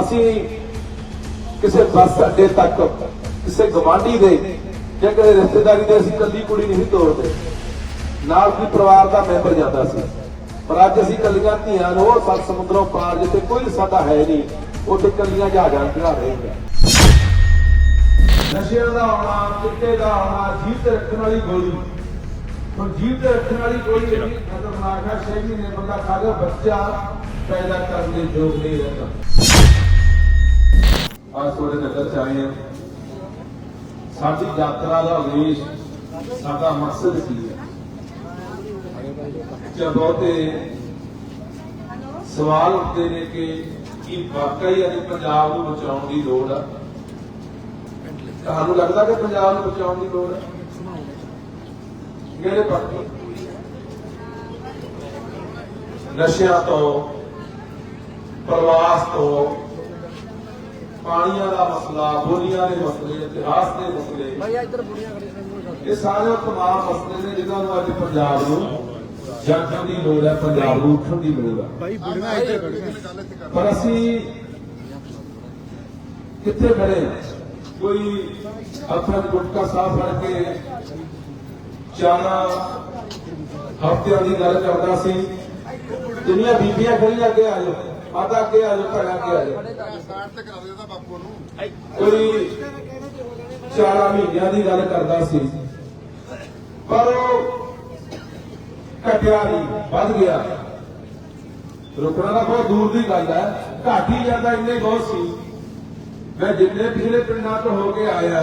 ਅਸੀਂ ਕਿਸੇ ਬੱਸ ਅੱਡੇ ਤੱਕ, ਕਿਸੇ ਗਵਾਂਢੀ ਦੇ ਜਾਂ ਕਿਸੇ ਰਿਸ਼ਤੇਦਾਰੀ ਦੇ ਅਸੀਂ ਕੱਲੀ ਕੁੜੀ ਨਹੀਂ ਤੋਰਦੇ। ਨਾਲ ਵੀ ਪਰਿਵਾਰ ਦਾ ਮੈਂਬਰ ਜਾਂਦਾ ਸੀ। ਪਰ ਅੱਜ ਅਸੀਂ ਕੱਲੀਆਂ ਧੀਆਂ ਨੂੰ ਸੱਤ ਸਮੁੰਦਰੋਂ ਪਾਰ ਜਿੱਥੇ ਕੋਈ ਸਾਡਾ ਹੈ ਨਹੀਂ, ਉੱਥੇ ਕੱਲੀਆਂ ਜਹਾਜ਼ਾਂ ਚੜਾ ਰਹੇ ਹਾਂ ਨਸ਼ਿਆਂ ਦਾ ਆਉਣਾ, ਚਿੱਟੇ ਦਾ ਆਉਣਾ ਜੀਵ ਤੇ ਰੱਖਣ ਵਾਲੀ ਗੋਲੀ। ਹੁਣ ਜੀਵ ਤੇ ਰੱਖਣ ਵਾਲੀ ਗੋਲੀ ਇੰਨੀ ਖਤਰਨਾਕ ਹੈ ਛੇ ਮਹੀਨੇ ਬੰਦਾ ਖਾ ਗਿਆ ਬੱਚਾ ਪੈਦਾ ਕਰਨ ਦੇ ਯੋਗ ਨਹੀਂ ਰਹਿੰਦਾ। ਅੱਜ ਤੁਹਾਡੇ ਨਗਰ ਚ ਆਏ ਹਾਂ। ਸਾਡੀ ਯਾਤਰਾ ਦਾ ਉਦੇਸ਼ ਸਾਡਾ ਮਕਸਦ ਕੀ ਹੈ? ਜਦੋਂ ਤੇ ਸਵਾਲ ਉੱਠਦੇ ਨੇ ਕਿ ਕੀ ਵਾਕਈ ਅਜੇ ਪੰਜਾਬ ਨੂੰ ਬਚਾਉਣ ਦੀ ਲੋੜ ਆ? ਤੁਹਾਨੂੰ ਲੱਗਦਾ ਕਿ ਪੰਜਾਬ ਨੂੰ ਬਚਾਉਣ ਦੀ ਲੋੜ ਹੈ ਕਿਹੜੇ ਪਾਸੇ ਨਸ਼ਿਆਂ ਤੋਂ, ਪ੍ਰਵਾਸ ਤੋਂ ਪਾਣੀਆਂ ਦਾ ਮਸਲਾ ਬੋਲੀਆਂ ਦੇ ਮਸਲੇ ਇਤਿਹਾਸ ਦੇ ਮਸਲੇ। ਭਾਈ ਇੱਧਰ ਬੁੜੀਆਂ ਖੜੀਆਂ ਇਹ ਸਾਰੇ ਤਮਾਮ ਮਸਲੇ ਨੇ ਜਿਨ੍ਹਾਂ ਨੂੰ ਅੱਜ ਪੰਜਾਬ ਨੂੰ ਜਾਗਣ ਦੀ ਲੋੜ ਹੈ ਪੰਜਾਬ ਨੂੰ ਉੱਠਣ ਦੀ ਲੋੜ ਹੈ। ਭਾਈ ਬੁੜੀਆਂ ਇੱਧਰ ਪਰ ਅਸੀਂ ਕਿੱਥੇ ਖੜੇ? ਕੋਈ ਆਪਣਾ ਗੁਟਕਾ ਸਾਫ਼ ਫੜ ਕੇ ਚਾਰਾਂ ਹਫ਼ਤਿਆਂ ਦੀ ਗੱਲ ਕਰਦਾ ਸੀ ਜਿੰਨੀਆਂ ਬੀਬੀਆਂ ਖੜੀਆਂ ਅੱਗੇ ਆ ਜਾਓ। ਮਾਤਾ ਅੱਗੇ ਆ ਜਾਓ ਭੈਣਾਂ ਅੱਗੇ ਆ ਜਾਓ। ਕੋਈ ਚਾਰਾਂ ਮਹੀਨਿਆਂ ਦੀ ਗੱਲ ਕਰਦਾ ਸੀ। ਪਰ ਉਹ ਘਟਿਆ ਨਹੀਂ ਵੱਧ ਗਿਆ। ਰੁਕਣਾ ਤਾਂ ਬਹੁਤ ਦੂਰ ਦੀ ਗੱਲ ਹੈ ਘੱਟ ਹੀ ਜਾਂਦਾ ਇੰਨੇ ਬਹੁਤ ਸੀ। ਮੈਂ ਜਿੰਨੇ ਪਿਛਲੇ ਪਿੰਡਾਂ ਤੋਂ ਹੋ ਕੇ ਆਇਆ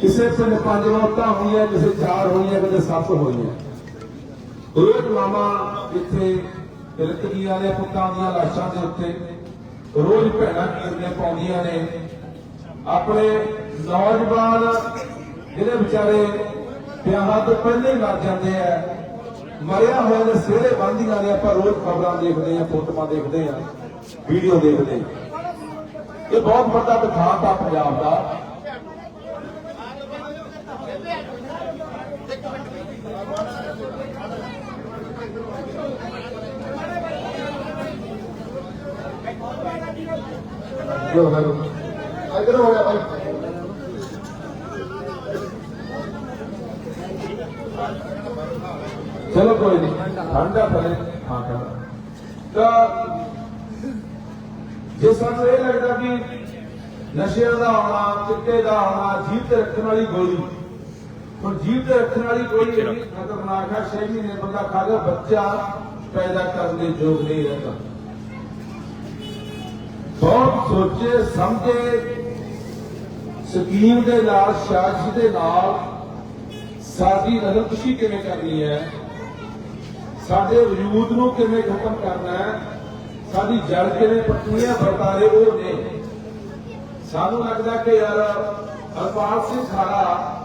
ਕਿਸੇ ਪਿੰਡ ਪੰਜ ਮੌਤਾਂ ਹੋਈਆਂ ਕਿਸੇ ਚਾਰ ਹੋਈਆਂ ਕਿਸੇ ਸੱਤ ਹੋਈਆਂ। ਰੋਜ਼ ਮਾਮਾ ਇੱਥੇ ਤਿਲਕ ਦੀਆਂ ਨੇ ਪੁੱਤਾਂ ਦੀਆਂ ਲਾਸ਼ਾਂ ਦੇ ਉੱਤੇ? ਰੋਜ਼ ਭੈਣਾਂ ਕੀਰਨੇ ਪਾਉਂਦੀਆਂ ਨੇ। ਆਪਣੇ ਨੌਜਵਾਨ ਜਿਹੜੇ ਵਿਚਾਰੇ ਵਿਆਹਾਂ ਤੋਂ ਪਹਿਲੇ ਮਰ ਜਾਂਦੇ ਆ, ਮਰਿਆ ਹੋਇਆ ਨੇ, ਸਿਹਰੇ ਬੰਦੀਆਂ ਨੇ, ਆਪਾਂ ਰੋਜ਼ ਖਬਰਾਂ ਦੇਖਦੇ ਆ, ਫੋਟੋਆਂ ਦੇਖਦੇ ਆ, ਵੀਡੀਓ ਦੇਖਦੇ ਆ। ਇਹ ਬਹੁਤ ਵੱਡਾ ਵਿਖਾਤ ਆ ਪੰਜਾਬ ਦਾ। ਜੋ ਹੈ ਇੱਧਰ ਹੋ ਗਿਆ ਭਾਈ ਚਲੋ ਕੋਈ ਨਹੀਂ ਠੰਡਾ ਫਲੇ ਹਾਂ ਠੰਡਾ ਤਾਂ ਜੇ ਸਾਨੂੰ ਇਹ ਲੱਗਦਾ ਕਿ ਨਸ਼ਿਆਂ ਦਾ ਆਉਣਾ ਚਿੱਟੇ ਦਾ ਆਉਣਾ ਜੀਵ ਤੇ ਰੱਖਣ ਵਾਲੀ ਗੋਲੀ ਹੁਣ ਜੀਵ ਤੇ ਰੱਖਣ ਵਾਲੀ ਗੋਲੀ ਖਤਰਨਾਕ ਹੈ ਛੇ ਮਹੀਨੇ ਬੰਦਾ ਖਾ ਗਿਆ ਬੱਚਾ ਪੈਦਾ ਕਰਨ ਦੇ ਯੋਗ ਨਹੀਂ ਰਹਿੰਦਾ। ਸੋਚੇ, ਸਮਝੇ, ਸਕੀਮ ਦੇ ਨਾਲ ਸਾਜ਼ਿਸ਼ ਦੇ ਨਾਲ ਸਾਡੀ ਨਜ਼ਰਕਸ਼ੀ ਕਿਵੇਂ ਕਰਨੀ ਹੈ? ਸਾਡੇ ਵਜੂਦ ਨੂੰ ਕਿਵੇਂ ਖਤਮ ਕਰਨਾ ਹੈ? ਸਾਡੀ ਜੜ ਕਿਵੇਂ ਪੱਟਣੀ ਹੈ? ਵਰਤਾਰੇ ਉਹ ਨੇ। ਸਾਨੂੰ ਲੱਗਦਾ ਕਿ ਯਾਰ ਹਰਪਾਲ ਸਿੰਘ ਸਾਰਾ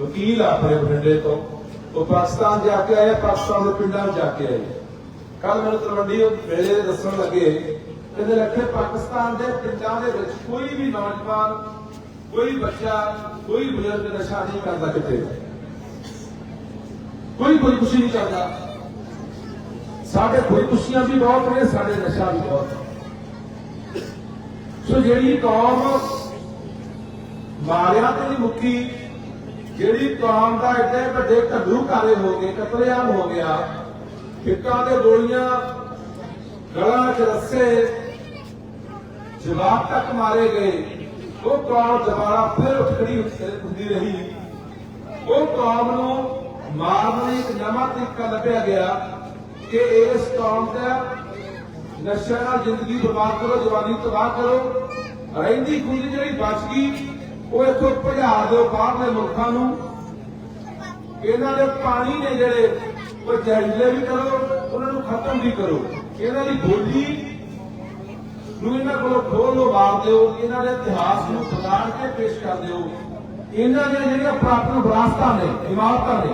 ਵਕੀਲ ਆਪਣੇ ਬਠਿੰਡੇ ਤੋਂ। ਉਹ ਪਾਕਿਸਤਾਨ ਜਾ ਕੇ ਆਏ ਪਾਕਿਸਤਾਨ ਦੇ ਪਿੰਡਾਂ ਵਿੱਚ ਜਾ ਕੇ ਆਏ ਕੱਲ ਮੈਨੂੰ ਤਲਵੰਡੀ ਉਹ ਵੇਲੇ ਦੱਸਣ ਲੱਗੇ ਕਹਿੰਦੇ ਲੱਖੇ ਪਾਕਿਸਤਾਨ ਦੇ ਪਿੰਡਾਂ ਦੇ ਵਿੱਚ ਕੋਈ ਵੀ ਨੌਜਵਾਨ, ਕੋਈ ਬੱਚਾ, ਕੋਈ ਬਜ਼ੁਰਗ ਨਸ਼ਾ ਨਹੀਂ ਕਰਦਾ ਕਿਤੇ। ਕੋਈ ਖੁਦਕੁਸ਼ੀ ਨਹੀਂ ਕਰਦਾ। ਸਾਡੇ ਖੁਦਕੁਸ਼ੀਆਂ ਵੀ ਬਹੁਤ ਨੇ, ਸਾਡੇ ਨਸ਼ਾ ਵੀ ਬਹੁਤ ਸੋ ਜਿਹੜੀ ਕੌਮ ਮਾਰਿਆ ਤੇ ਨਹੀਂ ਮੁੱਕੀ, ਜਿਹੜੀ ਕੌਮ ਦਾ ਇੱਡੇ ਵੱਡੇ ਘੱਲੂ ਕਾਲੇ ਹੋ ਗਏ, ਕਤਲੇਆਮ ਹੋ ਗਿਆ ਫਿੱਕਾਂ ਦੇ ਗੋਲੀਆਂ, ਗਲਾਂ 'ਚ ਰੱਸੇ ਜਵਾਬ ਤੱਕ ਮਾਰੇ ਗਏ। ਉਹ ਕੌਮ ਦੁਬਾਰਾ ਫਿਰ ਉੱਠ ਖੜੀ ਹੁੰਦੀ ਰਹੀ। ਉਹ ਕੌਮ ਨੂੰ ਮਾਰਨ ਲਈ ਇੱਕ ਨਵਾਂ ਤਰੀਕਾ ਲੱਭਿਆ ਗਿਆ ਕਿ ਇਸ ਕੌਮ ਦਾ ਨਸ਼ਿਆਂ ਨਾਲ ਜ਼ਿੰਦਗੀ ਬਰਬਾਦ ਕਰੋ, ਜਵਾਨੀ ਤਬਾਹ ਕਰੋ। ਰਹਿੰਦੀ ਖੁੰਝ ਜਿਹੜੀ ਬਚ ਗਈ, ਉਹ ਇੱਥੋਂ ਭਜਾ ਦਿਓ ਬਾਹਰਲੇ ਮੁਲਕਾਂ ਨੂੰ। ਇਹਨਾਂ ਦੇ ਪਾਣੀ ਨੇ ਜਿਹੜੇ, ਉਹ ਜ਼ਹਿਰੀਲੇ ਵੀ ਕਰੋ, ਉਹਨਾਂ ਨੂੰ ਖਤਮ ਵੀ ਕਰੋ। ਇਹਨਾਂ ਦੀ ਬੋਲੀ ਨੂੰ ਇਹਨਾਂ ਕੋਲੋਂ ਖੋਲ ਲੋ ਮਾਰ ਦਿਓ, ਇਹਨਾਂ ਦੇ ਇਤਿਹਾਸ ਨੂੰ ਖਦਾੜ ਕੇ ਪੇਸ਼ ਕਰ ਦਿਓ। ਇਹਨਾਂ ਦੀਆਂ ਜਿਹੜੀਆਂ ਪ੍ਰਾਪਤ ਵਿਰਾਸਤਾਂ ਨੇ, ਇਮਾਰਤਾਂ ਨੇ,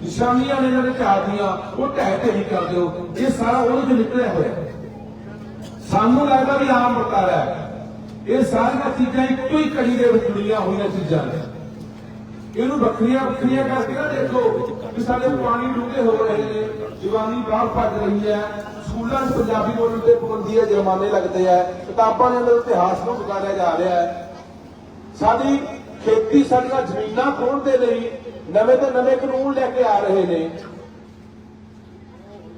ਨਿਸ਼ਾਨੀਆਂ ਨੇ ਇਹਨਾਂ ਦੇ ਇਤਿਹਾਸ ਦੀਆਂ, ਉਹ ਢਹਿ ਢੇਰੀ ਕਰ ਦਿਓ। ਇਹ ਸਾਰਾ ਉਹਦੇ ਚ ਨਿਕਲਿਆ ਹੋਇਆ ਸਾਨੂੰ ਲੱਗਦਾ ਵੀ ਆਮ ਵਰਤਾਰਾ ਹੈ। ਇਹ ਸਾਰੀਆਂ ਚੀਜ਼ਾਂ ਇੱਕੋ ਹੀ ਕੜੀ ਦੇ ਵਿੱਚ ਜੁੜੀਆਂ ਹੋਈਆਂ ਚੀਜ਼ਾਂ ਨੇ। ਇਹਨੂੰ ਵੱਖਰੀਆਂ ਵੱਖਰੀਆਂ ਕਰਕੇ ਨਾ ਦੇਖੋ ਕਿ ਸਾਡੇ ਪਾਣੀ ਡੂੰਘੇ ਹੋ ਰਹੇ ਨੇ, ਜਵਾਨੀ ਬਾਹਰ ਭੱਜ ਰਹੀ ਹੈ। ਸਕੂਲਾਂ 'ਚ ਪੰਜਾਬੀ ਬੋਲਣ ਤੇ ਪਾਬੰਦੀ ਹੈ, ਜੁਰਮਾਨੇ ਲੱਗਦੇ ਆ ਕਿਤਾਬਾਂ ਦੇ ਅੰਦਰ ਇਤਿਹਾਸ ਨੂੰ ਵਿਗਾੜਿਆ ਜਾ ਰਿਹਾ ਹੈ। ਸਾਡੀ ਖੇਤੀ ਸਾਡੀਆਂ ਜ਼ਮੀਨਾਂ ਖੋਣ ਦੇ ਲਈ ਨਵੇਂ ਤੋਂ ਨਵੇਂ ਕਾਨੂੰਨ ਲੈ ਕੇ ਆ ਰਹੇ ਨੇ।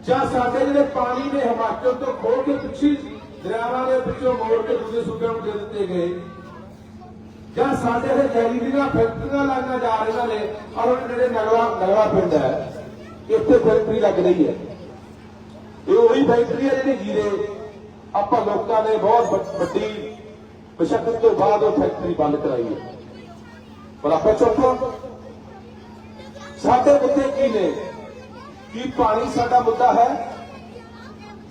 ਜਾਂ ਸਾਡੇ ਜਿਹੜੇ ਪਾਣੀ ਨੇ ਹਿਮਾਚਲ ਤੋਂ ਖੋਹ ਕੇ ਪਿੱਛੇ ਦਰਿਆਵਾਂ ਦੇ ਪਿੱਛੋਂ ਮੋੜ ਕੇ ਦੂਜੇ ਸੂਬਿਆਂ ਨੂੰ ਦੇ ਦਿੱਤੇ ਗਏ। ਜਾਂ ਸਾਡੇ ਇਹ ਜੈਲੀ ਦੀਆਂ ਫੈਕਟਰੀਆਂ ਲਾਈਆਂ ਜਾ ਰਹੀਆਂ ਨੇ ਔਰ ਜਿਹੜੇ ਨਗਲਾ ਨਗਲਾ ਪਿੰਡ ਹੈ, ਇੱਥੇ ਫੈਕਟਰੀ ਲੱਗ ਰਹੀ ਹੈ। ਇਹ ਉਹੀ ਫੈਕਟਰੀ ਹੈ ਜਿਹੜੀ ਜੀਰੇ ਆਪਾਂ ਲੋਕਾਂ ਨੇ ਬਹੁਤ ਵੱਡੀ ਮਸ਼ੱਕਤ ਤੋਂ ਬਾਅਦ ਉਹ ਫੈਕਟਰੀ ਬੰਦ ਕਰਾਈ ਹੈ। ਪਰ ਆਪਾਂ ਚੁੱਪ ਸਾਡੇ ਮੁੱਦੇ ਕੀ ਨੇ? ਕੀ ਪਾਣੀ ਸਾਡਾ ਮੁੱਦਾ ਹੈ?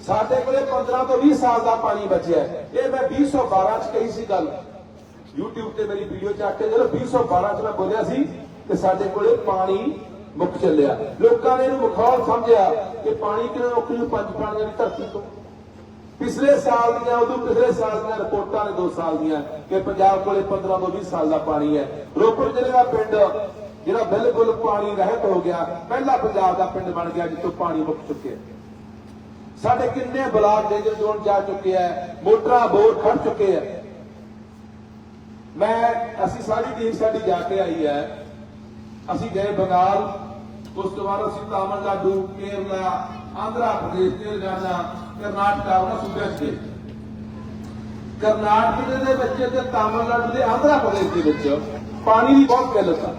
ਸਾਡੇ ਕੋਲੇ 15 ਤੋਂ 20 ਸਾਲ ਦਾ ਪਾਣੀ ਬਚਿਆ ਇਹ ਮੈਂ 2012 ਚ ਕਹੀ ਸੀ ਗੱਲ। YouTube ਤੇ ਮੇਰੀ ਵੀਡੀਓ ਚੱਕ ਕੇ ਜਦੋਂ 2012 ਚ ਮੈਂ ਬੋਲਿਆ ਸੀ ਕਿ ਸਾਡੇ ਕੋਲੇ ਪਾਣੀ ਮੁੱਕ ਚੱਲਿਆ। ਲੋਕਾਂ ਨੇ ਇਹਨੂੰ ਮਖੌਲ ਸਮਝਿਆ ਕਿ ਪਾਣੀ ਕਿਵੇਂ ਮੁੱਕ ਜੂ ਪੰਜ ਪਾਣੀਆਂ ਦੀ ਧਰਤੀ ਤੋਂ। ਪਿਛਲੇ ਸਾਲ ਦੀਆਂ, ਉਦੋਂ ਪਿਛਲੇ ਸਾਲ ਦੀਆਂ ਰਿਪੋਰਟਾਂ ਨੇ 2 ਸਾਲ ਦੀਆਂ ਕਿ ਪੰਜਾਬ ਕੋਲੇ 15 ਤੋਂ 20 ਸਾਲ ਦਾ ਪਾਣੀ ਹੈ। ਰੋਪੜ ਜ਼ਿਲ੍ਹੇ ਦਾ ਪਿੰਡ, ਜਿਹੜਾ ਬਿਲਕੁਲ ਪਾਣੀ ਰਹਿਤ ਹੋ ਗਿਆ, ਪਹਿਲਾ ਪੰਜਾਬ ਦਾ ਪਿੰਡ ਬਣ ਗਿਆ ਜਿੱਥੋਂ ਪਾਣੀ ਮੁੱਕ ਚੁੱਕਿਆ ਸਾਡੇ ਕਿੰਨੇ ਬਲਾਕ ਡੇਂਜਰ ਜ਼ੋਨ ਜਾ ਚੁੱਕੇ ਆ ਮੋਟਰਾਂ ਬੋਰ ਖੜ ਚੁੱਕੇ ਆ ਮੈਂ, ਅਸੀਂ ਸਾਰੀ ਟੀਮ ਸਾਡੀ ਜਾ ਕੇ ਆਈ ਹੈ ਅਸੀਂ ਗਏ ਬੰਗਾਲ, ਉਸ ਤੋਂ ਬਾਅਦ ਅਸੀਂ ਤਾਮਿਲਨਾਡੂ, ਕੇਰਲਾ, ਆਂਧਰਾ ਪ੍ਰਦੇਸ਼, ਤੇਲੰਗਾਨਾ, ਕਰਨਾਟਕਾ ਉਹਨਾਂ ਸੂਬਿਆਂ 'ਚ ਗਏ ਕਰਨਾਟਕ ਦੇ ਵਿੱਚ ਤੇ ਤਾਮਿਲਨਾਡੂ ਦੇ ਆਂਧਰਾ ਪ੍ਰਦੇਸ਼ ਦੇ ਵਿੱਚ ਪਾਣੀ ਦੀ ਬਹੁਤ ਕਿੱਲਤ ਆ।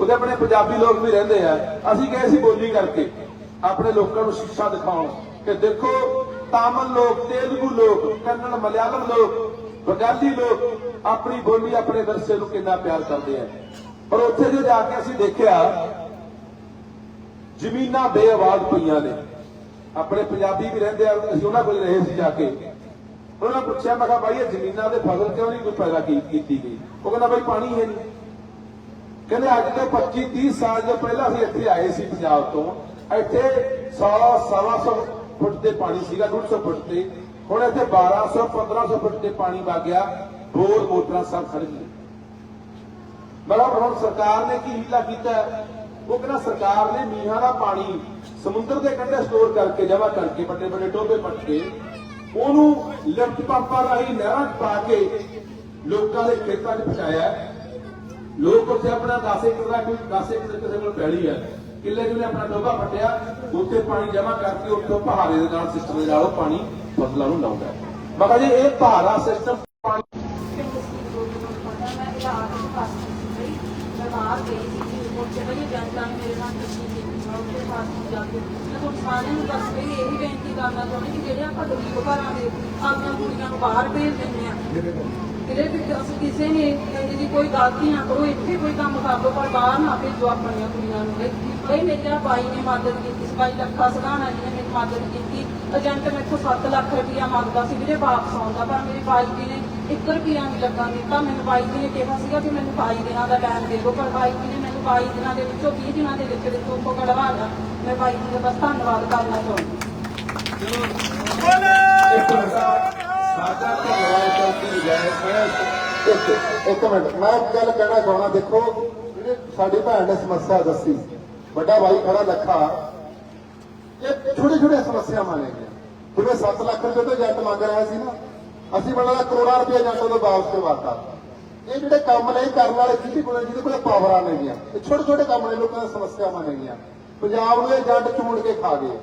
ਉਹਦੇ ਆਪਣੇ ਪੰਜਾਬੀ ਲੋਕ ਵੀ ਰਹਿੰਦੇ ਆ। ਅਸੀਂ ਗਏ ਸੀ ਬੋਲੀ ਕਰਕੇ, ਆਪਣੇ ਲੋਕਾਂ ਨੂੰ ਸਿੱਖਿਆ ਦਿਖਾਉਣ ਕਿ ਦੇਖੋ, ਤਾਮਿਲ ਲੋਕ, ਤੇਲਗੂ ਲੋਕ, ਕੰਨੜ, ਮਲਿਆਲਮ ਲੋਕ, ਬੰਗਾਲੀ ਲੋਕ ਆਪਣੀ ਬੋਲੀ ਆਪਣੇ ਵਿਰਸੇ ਨੂੰ ਕਿੰਨਾ ਪਿਆਰ ਕਰਦੇ ਆ। ਪਰ ਉੱਥੇ ਜੋ ਜਾ ਕੇ ਅਸੀਂ ਦੇਖਿਆ, ਜ਼ਮੀਨਾਂ ਬੇਆਬਾਦ ਪਈਆਂ ਨੇ। ਆਪਣੇ ਪੰਜਾਬੀ ਵੀ ਰਹਿੰਦੇ ਆ, ਅਸੀਂ ਉਹਨਾਂ ਕੋਲ ਰਹੇ ਸੀ ਜਾ ਕੇ। ਉਹਨਾਂ ਨੇ ਪੁੱਛਿਆ, ਮੈਂ ਕਿਹਾ ਬਾਈ ਇਹ ਜ਼ਮੀਨਾਂ ਦੇ ਫਸਲ ਕਿਉਂ ਨਹੀਂ ਕੋਈ ਪੈਦਾ ਕੀਤੀ ਗਈ? ਉਹ ਕਹਿੰਦਾ ਬਾਈ ਪਾਣੀ ਹੈ ਨਹੀਂ। ਕਹਿੰਦੇ, ਅੱਜ ਤੋਂ 25 30 ਸਾਲ ਤੋਂ ਪਹਿਲਾਂ ਅਸੀਂ ਇੱਥੇ ਆਏ ਸੀ ਪੰਜਾਬ ਤੋਂ, ਇੱਥੇ 100 ਸਵਾ ਸੌ ਫੁੱਟ ਤੇ ਪਾਣੀ ਸੀਗਾ 150 ਫੁੱਟ ਤੇ। ਹੁਣ ਇੱਥੇ 1200 1500 ਫੁੱਟ ਤੇ ਪਾਣੀ ਵਗ ਗਿਆ। ਬੋਰ ਮੋਟਰਾਂ ਸਭ ਖੜ ਗਈਆਂ। ਮਤਲਬ ਹੁਣ ਸਰਕਾਰ ਨੇ ਕੀ ਹੀਲਾ ਕੀਤਾ ਉਹ ਕਹਿੰਦਾ ਸਰਕਾਰ ਨੇ ਮੀਂਹਾਂ ਦਾ ਪਾਣੀ ਸਮੁੰਦਰ ਦੇ ਕੰਢੇ ਸਟੋਰ ਕਰਕੇ ਜਮ੍ਹਾਂ ਕਰਕੇ ਵੱਡੇ ਵੱਡੇ ਟੋਭੇ ਪੱਟ ਕੇ ਉਹਨੂੰ ਲਿਫਟ ਪੰਪਾਂ ਰਾਹੀਂ ਨਹਿਰਾਂ 'ਚ ਪਾ ਕੇ ਲੋਕਾਂ ਦੇ ਖੇਤਾਂ 'ਚ ਪਹੁੰਚਾਇਆ ਲੋਕ ਉੱਥੇ ਆਪਣਾ 10 ਏਕੜ ਦਾ ਕੋਈ 10 ਏਕੜ ਕਿਸੇ ਕੋਲ ਪੈਲੀ ਹੈ। ਕਿੱਲੇ ਕਿੱਲੇ ਆਪਣਾ ਟੋਭਾ ਪੱਟਿਆ, ਉੱਥੇ ਪਾਣੀ ਜਮਾ ਕਰਕੇ ਉੱਥੋਂ ਪਹਾੜੇ ਦੇ ਨਾਲ ਸਿਸਟਮ ਦੇ ਨਾਲ ਉਹ ਪਾਣੀ ਫਸਲਾਂ ਨੂੰ ਲਾਉਂਦਾ ਹੈ। ਮੈਂ ਕਿਹਾ ਜੀ, ਇਹ ਪਹਾੜਾ ਸਿਸਟਮ ਪਾਣੀ ਸਾਰਿਆਂ ਨੂੰ ਬਸ ਇਹ ਇਹੀ ਬੇਨਤੀ ਕਰਨਾ ਚਾਹੁੰਦੇ ਕਿ ਜਿਹੜੇ ਆਪਾਂ ਗਰੀਬ ਘਰਾਂ ਦੇ ਆਪਣੀਆਂ ਕੁੜੀਆਂ ਨੂੰ ਬਾਹਰ ਭੇਜ ਦਿੰਦੇ ਆ ਜਿਹੜੇ ਵੀ ਅਸੀਂ ਕਿਸੇ ਨੇ ਇਹਦੀ ਕੋਈ ਗਲਤੀ ਨਾ ਕਰੋ, ਇੱਥੇ ਕੋਈ ਕੰਮ ਕਰ ਲਓ, ਪਰ ਬਾਹਰ ਨਾ ਭੇਜੋ ਆਪਣੀਆਂ ਕੁੜੀਆਂ ਨੂੰ। ਇਹ ਬਈ ਮੇਰਾ ਬਾਈ ਨੇ ਮਦਦ ਕੀਤੀ ਸੀ, ਬਾਈ ਲੱਖਾ ਸਗਾਣਾ ਜੀ ਨੇ ਮੇਰੀ ਮਦਦ ਕੀਤੀ। ਏਜੰਟ ਮੈਥੋਂ 7 ਲੱਖ ਰੁਪਇਆ ਮੰਗਦਾ ਸੀ, ਵੀਰੇ ਵਾਪਸ ਆਉਂਦਾ, ਪਰ ਮੇਰੇ ਬਾਈ ਜੀ ਨੇ 1 ਰੁਪਿਆ ਨਹੀਂ ਲੱਗਾ ਦਿੱਤਾ ਮੈਨੂੰ ਬਾਈ ਜੀ ਨੇ ਕਿਹਾ ਸੀਗਾ ਕਿ ਮੈਨੂੰ 22 ਦਿਨਾਂ ਦਾ ਟਾਈਮ ਦੇ ਦਿਓ ਪਰ ਬਾਈ ਜੀ ਨੇ ਮੈਨੂੰ 22 ਦਿਨਾਂ ਦੇ ਵਿੱਚੋਂ 20 ਦਿਨਾਂ ਦੇ ਵਿੱਚ ਵਿੱਚ ਉਹ ਕਢਵਾ ਲਿਆ। ਮੈਂ ਬਾਈ ਜੀ ਦਾ ਬਸ ਧੰਨਵਾਦ ਕਰਨਾ ਚਾਹੁੰਦੀ ਇੱਕ ਮਿੰਟ ਸਾਡਾ ਧੰਨਵਾਦ ਕਰਕੇ ਜਾਏ ਇੱਕ ਇੱਕ ਮਿੰਟ। ਮੈਂ ਇੱਕ ਗੱਲ ਕਹਿਣਾ ਚਾਹਣਾ ਦੇਖੋ ਜਿਹੜੇ ਸਾਡੀ ਭੈਣ ਨੇ ਸਮੱਸਿਆ ਦੱਸੀ ਵੱਡਾ ਭਾਈ ਖੜਾ ਲੱਖਾ ਇਹ ਛੋਟੇ ਛੋਟੇ ਸਮੱਸਿਆਵਾਂ ਨੇ। ਜਿਵੇਂ 7 ਲੱਖ ਰੁਪਏ ਤੋਂ ਏਜੰਟ ਮੰਗ ਰਿਹਾ ਸੀ ਨਾ ਅਸੀਂ ਬਣਾਇਆ ਕਰੋੜਾਂ ਰੁਪਏ ਏਜੰਟ ਤੋਂ ਵਾਪਸ ਕਰਵਾਤਾ ਇਹ ਜਿਹੜੇ ਕੰਮ ਨੇ ਕਰਨ ਵਾਲੇ ਜਿਹਦੇ ਕੋਲ ਜਿਹਦੇ ਕੋਲ ਪਾਵਰਾਂ ਨੇਗੀਆਂ ਇਹ ਛੋਟੇ ਛੋਟੇ ਕੰਮ ਨੇ, ਲੋਕਾਂ ਦੀਆਂ ਸਮੱਸਿਆਵਾਂ ਨੇਗੀਆਂ ਪੰਜਾਬ ਨੂੰ ਇਹ ਏਜੰਟ ਚੁਣ ਕੇ ਖਾ ਗਏ।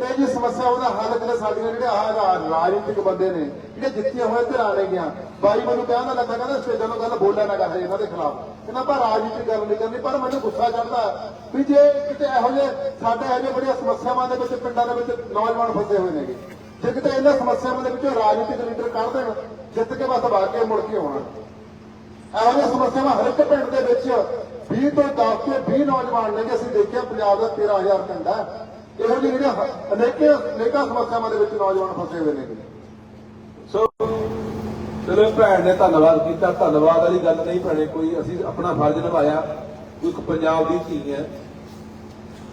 ਇਹ ਜੀ ਸਮੱਸਿਆ ਉਹਦਾ ਹੱਲ ਜਿਹੜੇ ਸਾਡੀਆਂ ਜਿਹੜੇ ਆਹ ਰਾਜਨੀਤਿਕ ਬੰਦੇ ਨੇ, ਜਿਹੜੇ ਜਿੱਤੀਆਂ ਹੋਏ ਧਿਰਾਂ ਨੇ ਗਿਆ ਬਾਈ ਮੈਨੂੰ ਕਹਿੰਦਾ ਲੱਗਾ, ਕਹਿੰਦਾ ਸਟੇਜਾਂ ਨੂੰ ਗੱਲ ਬੋਲਿਆ ਨਾ ਕਰ ਇਹਨਾਂ ਦੇ ਖਿਲਾਫ। ਕਹਿੰਦਾ ਪਰ ਰਾਜਨੀਤਿਕ ਗੱਲ ਨਹੀਂ ਕਰਨੀ, ਪਰ ਮੈਨੂੰ ਗੁੱਸਾ ਚੜਦਾ ਵੀ ਜੇ ਕਿਤੇ ਇਹੋ ਜਿਹੇ ਸਾਡੇ ਇਹੋ ਜਿਹੇ ਬੜੀਆਂ ਸਮੱਸਿਆਵਾਂ ਦੇ ਵਿੱਚ, ਪਿੰਡਾਂ ਦੇ ਵਿੱਚ ਨੌਜਵਾਨ ਫਸੇ ਹੋਏ ਨੇਗੇ। ਜੇ ਕਿਤੇ ਇਹਨਾਂ ਸਮੱਸਿਆਵਾਂ ਦੇ ਵਿੱਚੋਂ ਰਾਜਨੀਤਿਕ ਲੀਡਰ ਕੱਢ ਦੇਣ, ਜਿੱਤ ਕੇ ਬਸ ਬਾਹਰ ਕੇ ਮੁੜ ਕੇ ਆਉਣਾ। ਇਹੋ ਜਿਹੀਆਂ ਸਮੱਸਿਆਵਾਂ ਹਰ ਇੱਕ ਪਿੰਡ ਦੇ ਵਿੱਚ 20 ਤੋਂ 10 ਤੋਂ 20 ਨੌਜਵਾਨ ਨੇ ਅਸੀਂ ਦੇਖਿਆ, ਪੰਜਾਬ ਦਾ 13000 ਪਿੰਡ ਹੈ। ਇਹੋ ਜਿਹੇ ਜਿਹੜੀਆਂ ਅਨੇਕਾਂ ਅਨੇਕਾਂ ਸਮੱਸਿਆਵਾਂ ਦੇ ਵਿੱਚ ਨੌਜਵਾਨ ਫਸੇ ਹੋਏ ਨੇ। ਸੋ ਚਲੋ ਭੈਣ ਨੇ ਧੰਨਵਾਦ ਕੀਤਾ। ਧੰਨਵਾਦ ਵਾਲੀ ਗੱਲ ਨਹੀਂ ਭੈਣੇ, ਕੋਈ ਅਸੀਂ ਆਪਣਾ ਫਰਜ਼ ਨਿਭਾਇਆ। ਇੱਕ ਪੰਜਾਬ ਦੀ ਧੀ ਹੈ।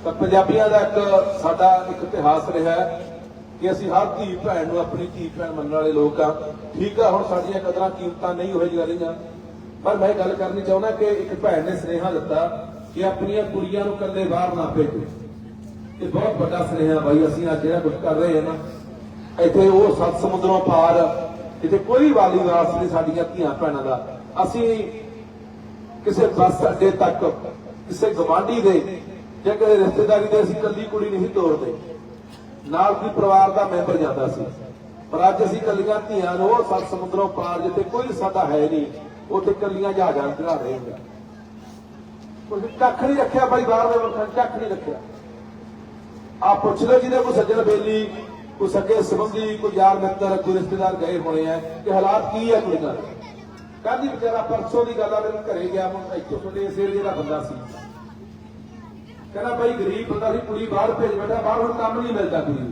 ਤਾਂ ਪੰਜਾਬੀਆਂ ਦਾ ਇੱਕ ਸਾਡਾ ਇੱਕ ਇਤਿਹਾਸ ਰਿਹਾ ਹੈ। ਕਿ ਅਸੀਂ ਹਰ ਧੀ ਭੈਣ ਨੂੰ ਆਪਣੀ ਧੀ ਭੈਣ ਮੰਨਣ ਵਾਲੇ ਲੋਕ ਆ। ਠੀਕ ਆ, ਹੁਣ ਸਾਡੀਆਂ ਕਦਰਾਂ ਕੀਮਤਾਂ ਨਹੀਂ ਹੋਏ ਜਾ ਰਹੀਆਂ। ਪਰ ਮੈਂ ਗੱਲ ਕਰਨੀ ਚਾਹੁੰਦਾ ਕਿ ਇੱਕ ਭੈਣ ਨੇ ਸੁਨੇਹਾ ਦਿੱਤਾ ਕਿ ਆਪਣੀਆਂ ਕੁੜੀਆਂ ਨੂੰ ਇਕੱਲੇ ਬਾਹਰ ਨਾ ਭੇਜੋ। ਇਹ ਬਹੁਤ ਵੱਡਾ ਸੁਨੇਹਾ ਬਾਈ, ਅਸੀਂ ਅੱਜ ਜਿਹੜਾ ਕੁਝ ਕਰ ਰਹੇ ਹਾਂ ਨਾ, ਇੱਥੇ ਉਹ ਸੱਤ ਸਮੁੰਦਰੋਂ ਪਾਰ ਇੱਥੇ ਕੋਈ ਵਾਲੀ ਵਾਰਸ ਨਹੀਂ ਸਾਡੀਆਂ ਧੀਆਂ ਭੈਣਾਂ ਦਾ। ਅਸੀਂ ਕਿਸੇ ਬੱਸ ਅੱਡੇ ਤੱਕ, ਕਿਸੇ ਗਵਾਂਢੀ ਦੇ ਜਾਂ ਕਿਸੇ ਰਿਸ਼ਤੇਦਾਰੀ ਦੇ ਅਸੀਂ ਕੱਲੀ ਕੁੜੀ ਨਹੀਂ ਤੋਰਦੇ। ਨਾਲ ਵੀ ਪਰਿਵਾਰ ਦਾ ਮੈਂਬਰ ਜਾਂਦਾ ਸੀ। ਪਰ ਅੱਜ ਅਸੀਂ ਕੱਲੀਆਂ ਧੀਆਂ ਨੂੰ ਸੱਤ ਸਮੁੰਦਰੋਂ ਪਾਰ ਜਿੱਥੇ ਕੋਈ ਸਾਡਾ ਹੈ ਨਹੀਂ, ਉੱਥੇ ਕੱਲੀਆਂ ਜਹਾਜ਼ਾਂ ਚੜਾ ਰਹੇ ਹਾਂ ਕੁਝ ਕੱਖ ਨਹੀਂ ਰੱਖਿਆ ਬਾਈ ਬਾਹਰ ਦੇ ਮੁਲਕਾਂ ਕੱਖ ਨਹੀਂ ਰੱਖਿਆ। ਆ ਪੁੱਛ ਲਓ ਜਿਹਦੇ ਕੋਈ ਸੱਜਣ ਬੇਲੀ, ਕੋਈ ਸਕੇ ਸੰਬੰਧੀ, ਕੋਈ ਯਾਰ ਮਿੱਤਰ, ਕੋਈ ਰਿਸ਼ਤੇਦਾਰ ਗਏ ਹੋਣੇ ਆ, ਕਿ ਹਾਲਾਤ ਕੀ ਹੈ ਕੁੜੀ ਦਾ? ਕੱਲ੍ਹ ਵਿਚਾਰਾ ਪਰਸੋਂ ਦੀ ਗੱਲ ਆ ਮੇਰੇ ਘਰੇ ਗਿਆ ਮੈਂ ਇੱਥੋਂ, ਤੁਹਾਡੇ ਸੇਲ ਜਿਹੜਾ ਬੰਦਾ ਸੀ। ਕਹਿੰਦਾ ਭਾਈ ਗਰੀਬ ਬੰਦਾ ਸੀ, ਕੁੜੀ ਬਾਹਰ ਭੇਜ ਬੈਠਾ, ਬਾਹਰ ਹੁਣ ਕੰਮ ਨਹੀਂ ਮਿਲਦਾ ਕੁੜੀ ਨੂੰ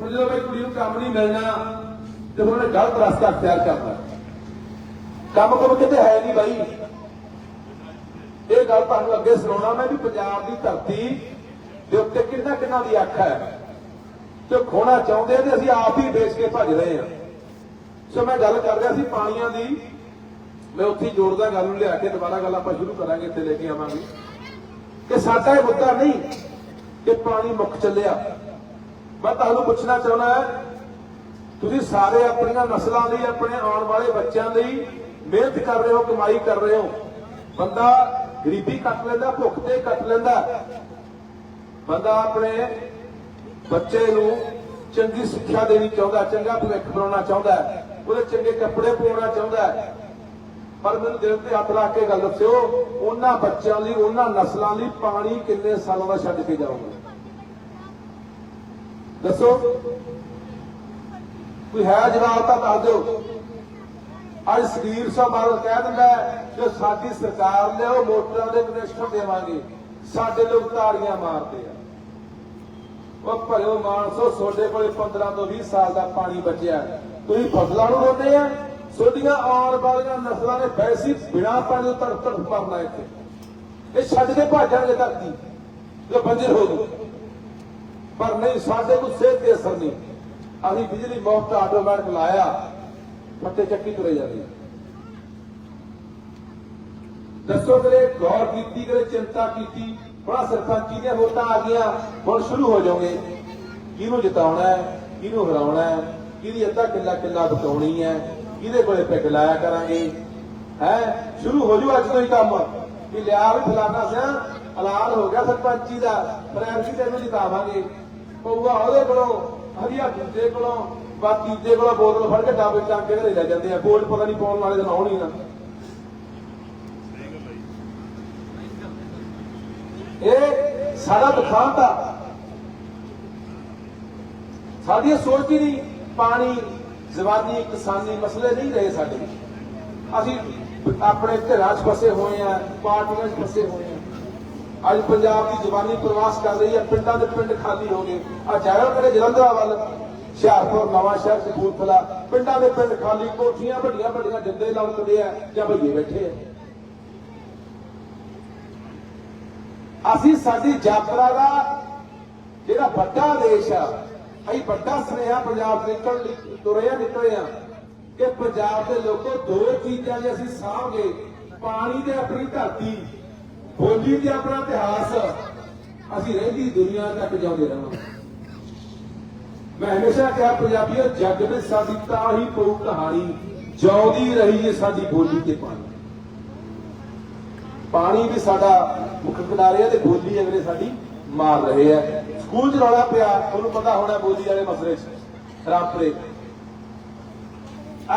ਹੁਣ ਜਦੋਂ ਭਾਈ ਕੁੜੀ ਨੂੰ ਕੰਮ ਨਹੀਂ ਮਿਲਣਾ ਤੇ ਉਹਨੇ ਗਲਤ ਰਸਤਾ ਅਖਤਿਆਰ ਕਰਨਾ ਕੰਮ ਕੰਮ ਕਿਤੇ ਹੈ ਨਹੀਂ ਬਾਈ। ਇਹ ਗੱਲ ਤੁਹਾਨੂੰ ਅੱਗੇ ਸੁਣਾਉਣਾ ਮੈਂ ਵੀ ਪੰਜਾਬ ਦੀ ਧਰਤੀ ਦੇ ਉੱਤੇ ਕਿੰਨਾ ਕਿੰਨਾ ਦੀ ਅੱਖ ਹੈ। ਤੇ ਖੋਣਾ ਚਾਹੁੰਦੇ ਆ ਤੇ ਅਸੀਂ ਆਪ ਹੀ ਵੇਚ ਕੇ ਭੱਜ ਰਹੇ ਹਾਂ। ਸੋ ਮੈਂ ਗੱਲ ਕਰ ਰਿਹਾ ਸੀ ਪਾਣੀਆਂ ਦੀ। ਮੈਂ ਉੱਥੇ ਜੋੜਦਾ, ਗੱਲ ਨੂੰ ਲਿਆ ਕੇ ਦੁਬਾਰਾ ਗੱਲ ਆਪਾਂ ਸ਼ੁਰੂ ਕਰਾਂਗੇ, ਇੱਥੇ ਲੈ ਕੇ ਆਵਾਂਗੇ। ਕਿ ਸਾਡਾ ਇਹ ਮੁੱਦਾ ਨਹੀਂ ਕਿ ਪਾਣੀ ਮੁੱਕ ਚੱਲਿਆ। ਮੈਂ ਤੁਹਾਨੂੰ ਪੁੱਛਣਾ ਚਾਹੁੰਦਾ ਤੁਸੀਂ ਸਾਰੇ ਆਪਣੀਆਂ ਨਸਲਾਂ ਲਈ, ਆਪਣੇ ਆਉਣ ਵਾਲੇ ਬੱਚਿਆਂ ਲਈ ਮਿਹਨਤ ਕਰ ਰਹੇ ਹੋ, ਕਮਾਈ ਕਰ ਰਹੇ ਹੋ। ਬੰਦਾ ਗਰੀਬੀ ਕੱਟ ਲੈਂਦਾ, ਭੁੱਖ ਤੇ ਕੱਟ ਲੈਂਦਾ। ਬੰਦਾ ਆਪਣੇ ਬੱਚੇ ਨੂੰ ਚੰਗੀ ਸਿੱਖਿਆ ਦੇਣੀ ਚਾਹੁੰਦਾ, ਚੰਗਾ ਭਵਿੱਖ ਬਣਾਉਣਾ ਚਾਹੁੰਦਾ, ਉਹਦੇ ਚੰਗੇ ਕੱਪੜੇ ਪਾਉਣਾ ਚਾਹੁੰਦਾ। ਪਰ ਮੈਨੂੰ ਦਿਲ ਤੇ ਹੱਥ ਲਾ ਕੇ ਗੱਲ ਦੱਸਿਓ, ਉਹਨਾਂ ਬੱਚਿਆਂ ਲਈ, ਉਹਨਾਂ ਨਸਲਾਂ ਲਈ ਪਾਣੀ ਕਿੰਨੇ ਸਾਲਾਂ ਦਾ ਛੱਡ ਕੇ ਜਾਓਗੇ ਦੱਸੋ। ਕੋਈ ਹੈ ਜਵਾਬ ਤਾਂ ਦੱਸ ਦਿਓ। ਅੱਜ ਸਾਹਿਬ ਸਮਾਰੋ ਕਹਿ ਦਿੰਦਾ ਜੋ ਸਾਡੀ ਸਰਕਾਰ ਨੇ ਉਹ ਮੋਟਰਾਂ ਦੇ ਕਨੈਕਸ਼ਨ ਦੇਵਾਂਗੇ। ਸਾਡੇ ਲੋਕ ਤਾੜੀਆਂ ਮਾਰਦੇ ਆ। ਉਹ ਭਰਿਓ ਮਾਨਸੋ, ਤੁਹਾਡੇ ਕੋਲੇ 15 ਤੋਂ 20 ਸਾਲ ਦਾ ਪਾਣੀ ਬਚਿਆ। ਤੁਸੀਂ ਫਸਲਾਂ ਨੂੰ ਰੋਂਦੇ ਆ? ਤੁਹਾਡੀਆਂ ਆਉਣ ਵਾਲੀਆਂ ਨਸਲਾਂ ਨੇ ਵੈਸੀ ਬਿਨਾ ਪਾਣੀ ਤੋਂ ਤੜਫ ਮਰਨਾ ਇੱਥੇ। ਇਹ ਛੱਡ ਕੇ ਭਾਜਣਗੇ ਧਰਤੀ, ਜੋ ਬੰਜਰ ਹੋ ਗਈ ਪਰ ਨਹੀਂ, ਸਾਡੇ ਕੋਲ ਸਿਹਤ ਤੇ ਅਸਰ ਨਹੀਂ। ਅਸੀਂ ਬਿਜਲੀ ਮੁਫਤ ਆਟੋਮੈਟਿਕ ਲਾਇਆ, ਫੱਟੇ ਚੱਕੀ ਤੁਰੇ ਜਾਂਦੇ ਦੱਸੋ ਕਰੇ ਗੌਰ ਕੀਤੀ ਕਰੇ ਚਿੰਤਾ ਕੀਤੀ, ਬੜਾ ਸਰਪੰਚੀ ਦੀਆਂ ਵੋਟਾਂ ਆ ਗਈਆਂ, ਹੁਣ ਸ਼ੁਰੂ ਹੋ ਜਾਓਗੇ। ਕਿਹਨੂੰ ਜਿਤਾਉਣਾ ਹੈ, ਕਿਹਨੂੰ ਹਰਾਉਣਾ ਹੈ, ਕਿਹਦੀ ਅੱਧਾ ਕਿੱਲਾ ਕਿੱਲਾ ਬਤਾਉਣੀ ਹੈ ਕਿਹਦੇ ਕੋਲੇ ਪੈਗ ਲਾਇਆ ਕਰਾਂਗੇ? ਹੈ? ਸ਼ੁਰੂ ਹੋ ਜੂ ਅੱਜ ਤੋਂ ਹੀ ਕੰਮ। ਕਿ ਲਿਆ ਵੀ ਫਲਾਣਾ ਸਿਆ, ਹਲਾਲ ਹੋ ਗਿਆ ਸਰਪੰਚੀ ਦਾ, ਪਰ ਤੈਨੂੰ ਜਿਤਾਵਾਂਗੇ। ਪਊਗਾ ਉਹਦੇ ਕੋਲੋਂ, ਹਰੀਆ ਦੂਜੇ ਕੋਲੋਂ ਬਾ ਤੀਜੇ ਕੋਲੋਂ ਬੋਤਲ ਫੜ ਕੇ ਡਾਬੇ ਟੰਗ ਕੇ ਘਰੇ ਲੈ ਜਾਂਦੇ ਆ। ਵੋਟ ਪਤਾ ਨਹੀਂ ਪਾਉਣ ਵਾਲੇ ਦਿਨ ਆਉਣੀ ਨਾ। ਇਹ ਸਾਡਾ ਦੁਖਾਂਤ ਆ। ਸਾਡੀ ਇਹ ਸੋਚ ਹੀ ਨਹੀਂ ਪਾਣੀ ਜ਼ਬਾਨੀ ਕਿਸਾਨੀ ਮਸਲੇ ਨਹੀਂ ਰਹੇ ਸਾਡੇ ਅਸੀਂ ਆਪਣੇ ਘਰਾਂ 'ਚ ਫਸੇ ਹੋਏ ਆ ਪਾਰਟੀਆਂ 'ਚ ਫਸੇ ਹੋਏ ਆ ਅੱਜ ਪੰਜਾਬ ਦੀ ਜ਼ਬਾਨੀ ਪ੍ਰਵਾਸ ਕਰ ਰਹੀ ਹੈ, ਪਿੰਡਾਂ ਦੇ ਪਿੰਡ ਖਾਲੀ ਹੋ ਗਏ। ਆ ਜਾਇਓ ਕਰੇ ਜਲੰਧਰ ਵੱਲ? ਹੁਸ਼ਿਆਰਪੁਰ, ਨਵਾਂ ਸ਼ਹਿਰ, ਕਪੂਰਥਲਾ। ਪਿੰਡਾਂ ਦੇ ਪਿੰਡ ਖਾਲੀ, ਕੋਠੀਆਂ ਵੱਡੀਆਂ ਵੱਡੀਆਂ ਜਿੰਦੇ ਲਾਉਂਦੇ ਆ, ਜਾਂ ਭਈਏ ਬੈਠੇ ਆ। ਅਸੀਂ ਸਾਡੀ ਯਾਤਰਾ ਦਾ ਜਿਹੜਾ ਵੱਡਾ ਦੇਸ਼ ਆ ਅਸੀਂ ਵੱਡਾ ਸੁਨੇਹਾ ਪੰਜਾਬ ਦੇ ਨਿਕਲ ਲਈ ਤੁਰੇ ਆ ਨਿਕਲੇ ਆ ਕਿ ਪੰਜਾਬ ਦੇ ਲੋਕੋ ਦੋ ਚੀਜ਼ਾਂ ਜੇ ਅਸੀਂ ਸਾਂਭਗੇ, ਪਾਣੀ ਤੇ ਆਪਣੀ ਧਰਤੀ, ਬੋਲੀ ਤੇ ਆਪਣਾ ਇਤਿਹਾਸ, ਅਸੀਂ ਰਹਿੰਦੀ ਦੁਨੀਆ ਤੱਕ ਜਾਉਂਦੇ ਰਹਾਂਗੇ। ਮੈਂ ਹਮੇਸ਼ਾ ਕਿਹਾ, ਪੰਜਾਬੀਓ, ਜੱਗ ਵਿੱਚ ਸਾਡੀ ਤਾਂ ਹੀ ਪਊ ਕਹਾਣੀ, ਜਿਉਂਦੀ ਰਹੀ ਏ ਸਾਡੀ ਬੋਲੀ ਤੇ ਪਾਣੀ। ਪਾਣੀ ਵੀ ਸਾਡਾ ਮੁੱਖ ਕਿਨਾਰੇ ਆ ਤੇ ਬੋਲੀ ਅਗਲੇ ਸਾਡੀ ਮਾਰ ਰਹੇ ਆ। ਸਕੂਲ ਚ ਰੌਲਾ ਪਿਆ, ਤੁਹਾਨੂੰ ਪਤਾ ਹੋਣਾ ਬੋਲੀ ਵਾਲੇ ਮਸਲੇ ਚ, ਰਾਪਰੇ।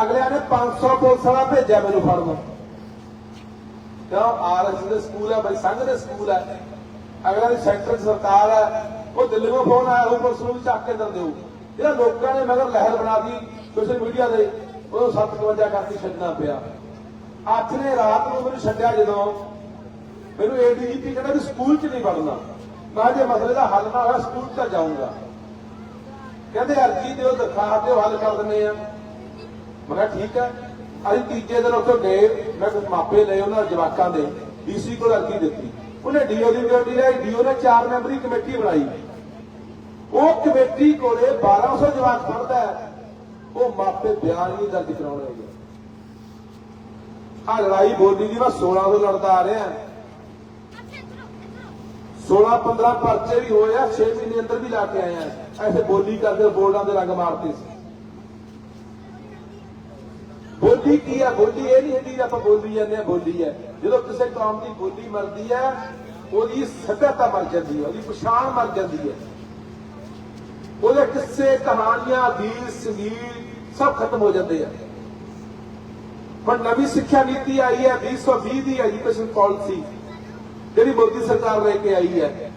ਅਗਲਿਆਂ ਨੇ 500 ਪੁਲਿਸ ਵਾਲਾ ਭੇਜਿਆ ਮੈਨੂੰ ਫੜਨ। ਕਿਉਂ? ਆਰਐਸ ਦੇ ਸਕੂਲ ਹੈ ਬਈ ਸੰਘ ਦੇ ਸਕੂਲ ਹੈ ਅਗਲਾ ਦੀ ਸੈਂਟਰ ਸਰਕਾਰ ਹੈ ਉਹ ਦਿੱਲੀੋਂ ਫੋਨ ਆਇਆ, ਉਹ ਪੁਲਿਸ ਵੀ ਚੱਕ ਕੇ ਦਿੰਦੇ ਹੋ ਜਿਹੜਾ ਲੋਕਾਂ ਨੇ ਮਗਰ ਲਹਿਰ ਬਣਾ ਬਣਾਤੀ ਸੋਸ਼ਲ ਮੀਡੀਆ ਦੇ ਉਹਨੂੰ 752 ਕਰਕੇ ਛੱਡਣਾ ਪਿਆ। ਅੱਜ ਨੇ ਰਾਤ ਨੂੰ ਮੈਨੂੰ ਛੱਡਿਆ ਜਦੋਂ, ਮੈਨੂੰ ਏਡੀਜੀਪੀ ਕਹਿੰਦਾ ਵੀ ਸਕੂਲ 'ਚ ਨਹੀਂ ਵੜਨਾ। ਮੈਂ ਜੇ ਮਸਲੇ ਦਾ ਹੱਲ ਨਾ ਹੋਇਆ, ਸਕੂਲ 'ਚ ਜਾਊਂਗਾ। ਕਹਿੰਦੇ, ਅਰਜੀ ਦਿਓ ਦਿਖਾ ਦਿਓ, ਹੱਲ ਕਰ ਦਿੰਦੇ ਆ। ਮੈਂ ਕਿਹਾ, ਠੀਕ ਹੈ। ਅਸੀਂ ਤੀਜੇ ਦਿਨ ਉੱਥੇ ਗਏ, ਮੈਂ ਕੁਝ ਮਾਪੇ ਲਏ, ਉਹਨਾਂ ਜਵਾਕਾਂ ਦੇ, ਡੀਸੀ ਕੋਲ ਅਰਜੀ ਦਿੱਤੀ। ਉਹਨੇ ਡੀਓ ਦੀ ਡਿਊਟੀ ਲਈ, ਡੀਓ ਨੇ ਚਾਰ ਮੈਂਬਰੀ ਕਮੇਟੀ ਬਣਾਈ। ਉਹ ਕਮੇਟੀ ਕੋਲੇ 1200 ਜਵਾਕ ਪੜਦਾ ਹੈ। ਉਹ ਮਾਪੇ ਬਿਆਨ ਨਹੀਂ ਦਰਜ ਕਰਾਉਣ ਲੱਗੇ ਆ ਲੜਾਈ ਬੋਲੀ ਦੀ ਮੈਂ 16 ਤੋਂ ਲੜਦਾ ਆ ਰਿਹਾ। 16 15 ਪਰਚੇ ਵੀ ਹੋਏ ਆ 6 ਮਹੀਨੇ ਅੰਦਰ ਵੀ ਲਾ ਕੇ ਆਏ ਆ। ਐਸੇ ਬੋਲੀ ਕਰਦੇ ਬੋਰਡਾਂ ਦੇ ਰੰਗ ਮਾਰਤੇ ਸੀ। ਬੋਲੀ ਕੀ ਆ? ਬੋਲੀ ਇਹ ਨਹੀਂ ਹੁੰਦੀ ਆਪਾਂ ਬੋਲੀ ਜਾਂਦੇ ਆ, ਬੋਲੀ ਹੈ ਜਦੋਂ ਕਿਸੇ ਕੌਮ ਦੀ ਬੋਲੀ ਮਰਦੀ ਹੈ ਉਹਦੀ ਸੱਭਿਅਤਾ ਮਰ ਜਾਂਦੀ ਹੈ ਉਹਦੀ ਪਛਾਣ ਮਰ ਜਾਂਦੀ ਹੈ ਉਹਦੇ ਕਿੱਸੇ ਕਹਾਣੀਆਂ ਗੀਤ ਸੰਗੀਤ ਸਭ ਖਤਮ ਹੋ ਜਾਂਦੇ ਆ। ਪਰ ਨਵੀਂ ਸਿੱਖਿਆ ਨੀਤੀ ਆਈ ਹੈ 2020 ਦੀ ਐਜੂਕੇਸ਼ਨ ਪਾਲਿਸੀ ਜਿਹੜੀ ਮੋਦੀ ਸਰਕਾਰ ਲੈ ਕੇ ਆਈ ਹੈ,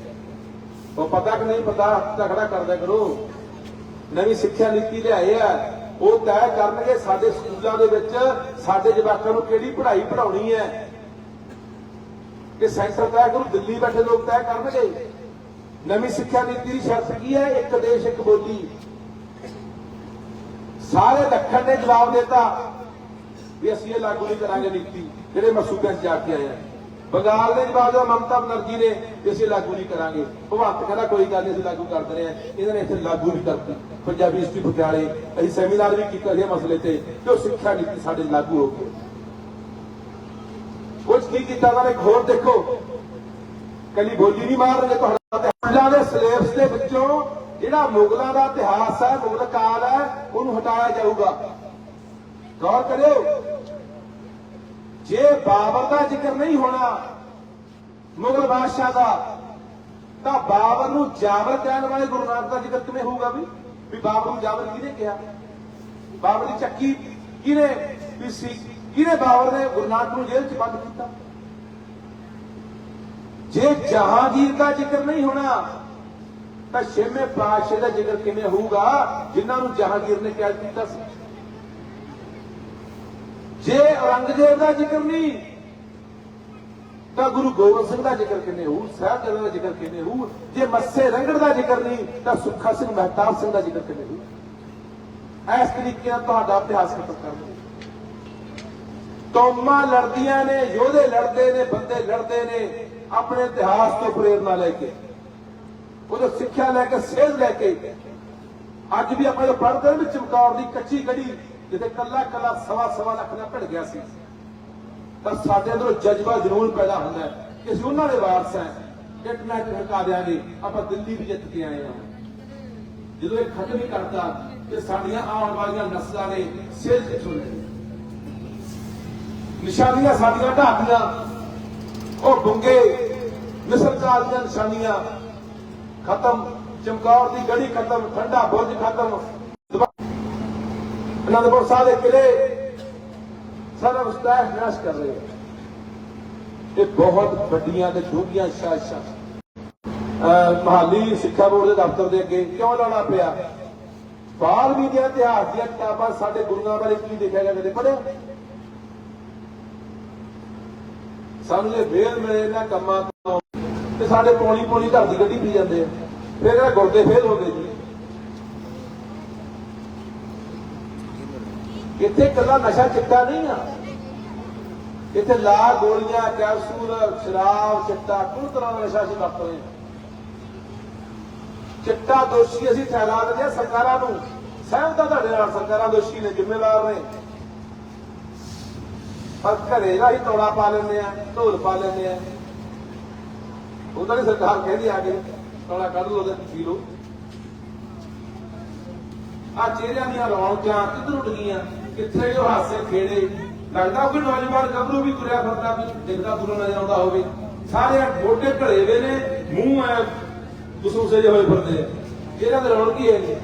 ਉਹ ਪਤਾ ਕਿ ਨਹੀਂ ਪਤਾ ਹੱਥ ਖੜਾ ਕਰਦਾ ਕਰੋ। ਨਵੀਂ ਸਿੱਖਿਆ ਨੀਤੀ ਲਿਆਏ ਆ। ਉਹ ਤੈਅ ਕਰਨਗੇ ਸਾਡੇ ਸਕੂਲਾਂ ਦੇ ਵਿੱਚ, ਸਾਡੇ ਜਵਾਕਾਂ ਨੂੰ ਕਿਹੜੀ ਪੜ੍ਹਾਈ ਪੜਾਉਣੀ ਹੈ? ਕਿ ਸੈਂਟਰ ਤੈਅ ਕਰੂ, ਦਿੱਲੀ ਬੈਠੇ ਲੋਕ ਤੈਅ ਕਰਨਗੇ। ਨਵੀਂ ਸਿੱਖਿਆ ਨੀਤੀ ਦੀ ਸ਼ਰਤ ਕੀ ਹੈ? ਇੱਕ ਦੇਸ਼, ਇੱਕ ਬੋਲੀ ਸਾਰੇ ਦੱਖਣ ਨੇ ਜਵਾਬ ਦਿੱਤਾ ਵੀ ਅਸੀਂ ਇਹ ਲਾਗੂ ਨਹੀਂ ਕਰਾਂਗੇ ਨੀਤੀ, ਜਿਹੜੇ ਮਸੂਦਿਆਂ 'ਚ ਜਾ ਕੇ ਆਏ ਆ। ਬੰਗਾਲ ਦੇ ਜਵਾਬ ਮਮਤਾ ਬਨਰਜੀ ਨੇ ਅਸੀਂ ਲਾਗੂ ਨਹੀਂ ਕਰਾਂਗੇ। ਭਗਵੰਤ ਕਹਿੰਦਾ, ਕੋਈ ਗੱਲ ਨਹੀਂ, ਅਸੀਂ ਲਾਗੂ ਕਰ ਦਿੰਦੇ ਆ ਇਹਨਾਂ ਨੇ ਇੱਥੇ ਲਾਗੂ ਨਹੀਂ ਕਰਤੀ। ਪੰਜਾਬੀ ਯੂਨੀਵਰਸਿਟੀ ਪਟਿਆਲੇ, ਅਸੀਂ ਸੈਮੀਨਾਰ ਵੀ ਕੀਤਾ ਸੀ ਮਸਲੇ ਤੇ ਕਿ ਉਹ ਸਿੱਖਿਆ ਨੀਤੀ ਸਾਡੇ ਲਾਗੂ ਹੋ ਗਈ ਕੁਝ ਕੀ ਕੀਤਾ ਉਹਨਾਂ ਨੇ ਹੋਰ ਦੇਖੋ। ਕੱਲੀ ਬੋਲੀ ਨਹੀਂ ਮਾਰ ਰਹੇ ਤੁਹਾਡਾ ਤੇ ਸਕੂਲਾਂ ਦੇ ਸਿਲੇਬਸ ਦੇ ਵਿੱਚੋਂ ਜਿਹੜਾ ਮੁਗਲਾਂ ਦਾ ਇਤਿਹਾਸ ਹੈ, ਮੁਗਲ ਕਾਲ ਹੈ, ਉਹਨੂੰ ਹਟਾਇਆ ਜਾਊਗਾ। ਗੌਰ ਕਰਿਓ। ਜੇ ਬਾਬਰ ਦਾ ਜ਼ਿਕਰ ਨਹੀਂ ਹੋਣਾ ਮੁਗਲ ਬਾਦਸ਼ਾਹ ਦਾ, ਤਾਂ ਬਾਬਰ ਨੂੰ ਜਾਬਰ ਕਹਿਣ ਵਾਲੇ ਗੁਰੂ ਨਾਨਕ ਦਾ ਜ਼ਿਕਰ ਕਿਵੇਂ ਹੋਊਗਾ ਵੀ? ਵੀ ਬਾਬਰ ਨੂੰ ਜਾਬਰ ਕਿਹਨੇ ਕਿਹਾ? ਬਾਬਰ ਦੀ ਚੱਕੀ ਕਿਹਨੇ, ਵੀ ਸੀ, ਕਿਹਨੇ ਬਾਬਰ ਨੇ ਗੁਰੂ ਨਾਨਕ ਨੂੰ ਜੇਲ੍ਹ 'ਚ ਬੰਦ ਕੀਤਾ? ਜੇ ਜਹਾਂਗੀਰ ਦਾ ਜ਼ਿਕਰ ਨਹੀਂ ਹੋਣਾ, ਤਾਂ ਛੇਵੇਂ ਪਾਤਸ਼ਾਹ ਦਾ ਜ਼ਿਕਰ ਕਿਵੇਂ ਹੋਊਗਾ? ਜਿਨ੍ਹਾਂ ਨੂੰ ਜਹਾਂਗੀਰ ਨੇ ਕੈਦ ਕੀਤਾ ਸੀ। ਜੇ ਔਰੰਗਜ਼ੇਬ ਦਾ ਜ਼ਿਕਰ ਨਹੀਂ, ਤਾਂ ਗੁਰੂ ਗੋਬਿੰਦ ਸਿੰਘ ਦਾ ਜ਼ਿਕਰ ਕਿੰਨੇ ਹੋਊ, ਸਾਹਿਬਜ਼ਾਦਿਆਂ ਦਾ ਜ਼ਿਕਰ ਕਿੰਨੇ ਹੋਊ? ਜੇ ਮੱਸੇ ਰੰਗੜ ਦਾ ਜ਼ਿਕਰ ਨਹੀਂ, ਤਾਂ ਸੁੱਖਾ ਸਿੰਘ ਮਹਿਤਾਬ ਸਿੰਘ ਦਾ ਜ਼ਿਕਰ ਕਿਵੇਂ ਹੋਊ? ਇਸ ਤਰੀਕੇ ਨਾਲ ਤੁਹਾਡਾ ਇਤਿਹਾਸ ਖਤਮ ਕਰ ਦਿਓ। ਕੌਮਾਂ ਲੜਦੀਆਂ ਨੇ, ਯੋਧੇ ਲੜਦੇ ਨੇ, ਬੰਦੇ ਲੜਦੇ ਨੇ, ਆਪਣੇ ਇਤਿਹਾਸ ਤੋਂ ਪ੍ਰੇਰਣਾ ਲੈ ਕੇ, ਉਹਦੇ ਸਿੱਖਿਆ ਲੈ ਕੇ, ਸੇਧ ਲੈ ਕੇ, ਅੱਜ ਵੀ ਆਪਾਂ ਜੋ ਪੜ੍ਹਦੇ ਨੇ ਚਮਕੌਰ ਦੀ ਕੱਚੀ ਗੜੀ ਜਿੱਥੇ ਕੱਲਾ ਕੱਲਾ ਸਵਾ ਸਵਾ ਲੱਖ ਦਾ ਭਿੜ ਗਿਆ ਸੀ। ਪਰ ਸਾਡੇ ਅੰਦਰੋਂ ਜਜ਼ਬਾ ਜ਼ਰੂਰ ਪੈਦਾ ਹੁੰਦਾ ਹੈ ਕਿ ਅਸੀਂ ਉਹਨਾਂ ਦੇ ਵਾਰਸ ਹਾਂ। ਇੱਕ ਨਾ ਇੱਕ ਹਕਾ ਦਿਆਂਗੇ, ਆਪਾਂ ਦਿੱਲੀ ਵੀ ਜਿੱਤ ਕੇ ਆਏ ਹਾਂ। ਜਦੋਂ ਇਹ ਖਤਮ ਹੀ ਕਰਤਾ ਕਿ ਸਾਡੀਆਂ ਆਉਣ ਵਾਲੀਆਂ ਨਸਲਾਂ ਨੇ ਸਿਰ ਕਿੱਥੋਂ ਨਿਸ਼ਾਨੀਆਂ ਸਾਡੀਆਂ ਢਾਕੀਆਂ, ਉਹ ਬੁੰਗੇ ਮਿਸਰ ਕਾਲ ਦੀਆਂ ਨਿਸ਼ਾਨੀਆਂ। ਖਤਮ, ਚਮਕੌਰ ਦੀ ਗੜੀ ਖਤਮ, ਠੰਡਾ ਬੁਰਜ ਖਤਮ। ਅਨੰਦਪੁਰ ਸਾਹਿਬ ਦੇ ਕਿਲੇ ਸਾਰਾ ਉਸਤਾਦ ਨਾਸ਼ ਕਰ ਰਹੇ ਇਹ ਬਹੁਤ ਵੱਡੀਆਂ ਤੇ ਡੂੰਘੀਆਂ ਸਾਜ਼ਿਸ਼ਾਂ ਅਹ, ਮਹਾਲੀ ਸਿੱਖਿਆ ਬੋਰਡ ਦੇ ਦਫ਼ਤਰ ਦੇ ਅੱਗੇ ਕਿਉਂ ਲਾਉਣਾ ਪਿਆ? ਬਾਰਵੀਂ ਦੀਆਂ ਇਤਿਹਾਸ ਦੀਆਂ ਕਿਤਾਬਾਂ ਸਾਡੇ ਗੁਰੂਆਂ ਬਾਰੇ ਕੀ ਲਿਖਿਆ ਗਿਆ ਕਦੇ ਪੜਿਆ ਸਾਨੂੰ ਇਹ ਵੇਲ ਮਿਲੇ ਇਹਨਾਂ ਕੰਮਾਂ ਤੋਂ, ਤੇ ਸਾਡੇ ਪੌਣੀ ਪੌਣੀ ਘਰ ਦੀ ਗੱਡੀ ਪੀ ਜਾਂਦੇ ਆ। ਫਿਰ ਇਹ ਗੁਰਦੇ ਫੇਲ ਹੋ ਗਏ ਜੀ। ਇੱਥੇ ਕੱਲਾ ਨਸ਼ਾ ਚਿੱਟਾ ਨਹੀਂ ਆ। ਇੱਥੇ ਲਾ ਗੋਲੀਆਂ, ਕੈਪਸੂਲ, ਸ਼ਰਾਬ ਚਿੱਟਾ ਕੁਝ ਤਰ੍ਹਾਂ ਦਾ ਨਸ਼ਾ ਅਸੀਂ ਵਰਤ ਰਹੇ ਚਿੱਟਾ ਦੋਸ਼ੀ ਅਸੀਂ ਠਹਿਰਾ ਦਿੰਦੇ ਹਾਂ ਸਰਕਾਰਾਂ ਨੂੰ। ਸਹਿਮਤਾ ਤੁਹਾਡੇ ਨਾਲ ਸਰਕਾਰਾਂ ਦੋਸ਼ੀ ਨੇ, ਜ਼ਿੰਮੇਵਾਰ ਨੇ। ਪਰ ਘਰੇ ਦਾ ਹੀ ਤੋੜਾ ਪਾ ਲੈਂਦੇ ਆ ਢੋਲ ਪਾ ਲੈਂਦੇ ਆ ਉਹਦਾ ਨਹੀਂ ਸਰਕਾਰ ਕਹਿੰਦੀ ਆ ਕੇ ਤੋੜਾ ਕੱਢ ਲਓ ਤੇ ਪੀ ਲਓ। ਆ ਚਿਹਰਿਆਂ ਦੀਆਂ ਰੌਣਕਾਂ ਕਿੱਧਰ ਉੱਡ ਗਈਆਂ? ਕਿੱਥੇ ਜੋ ਹਾਸੇ ਖੇੜੇ, ਲੱਗਦਾ ਕੋਈ ਨੌਜਵਾਨ ਗੱਭਰੂ ਵੀ ਤੁਰਿਆ ਫਿਰਦਾ, ਵੀ ਦਿਖਦਾ ਦੂਰੋਂ ਨਜ਼ਰ ਆਉਂਦਾ ਹੋਵੇ। ਸਾਰੇ ਮੋਢੇ ਘੜੇ ਵੇ ਨੇ, ਮੂੰਹ ਐ ਬਸੂਸੇ ਜਿਹੇ ਹੋਏ ਫਿਰਦੇ ਆ। ਦੇ ਰੌਣਕ ਹੀ ਹੈ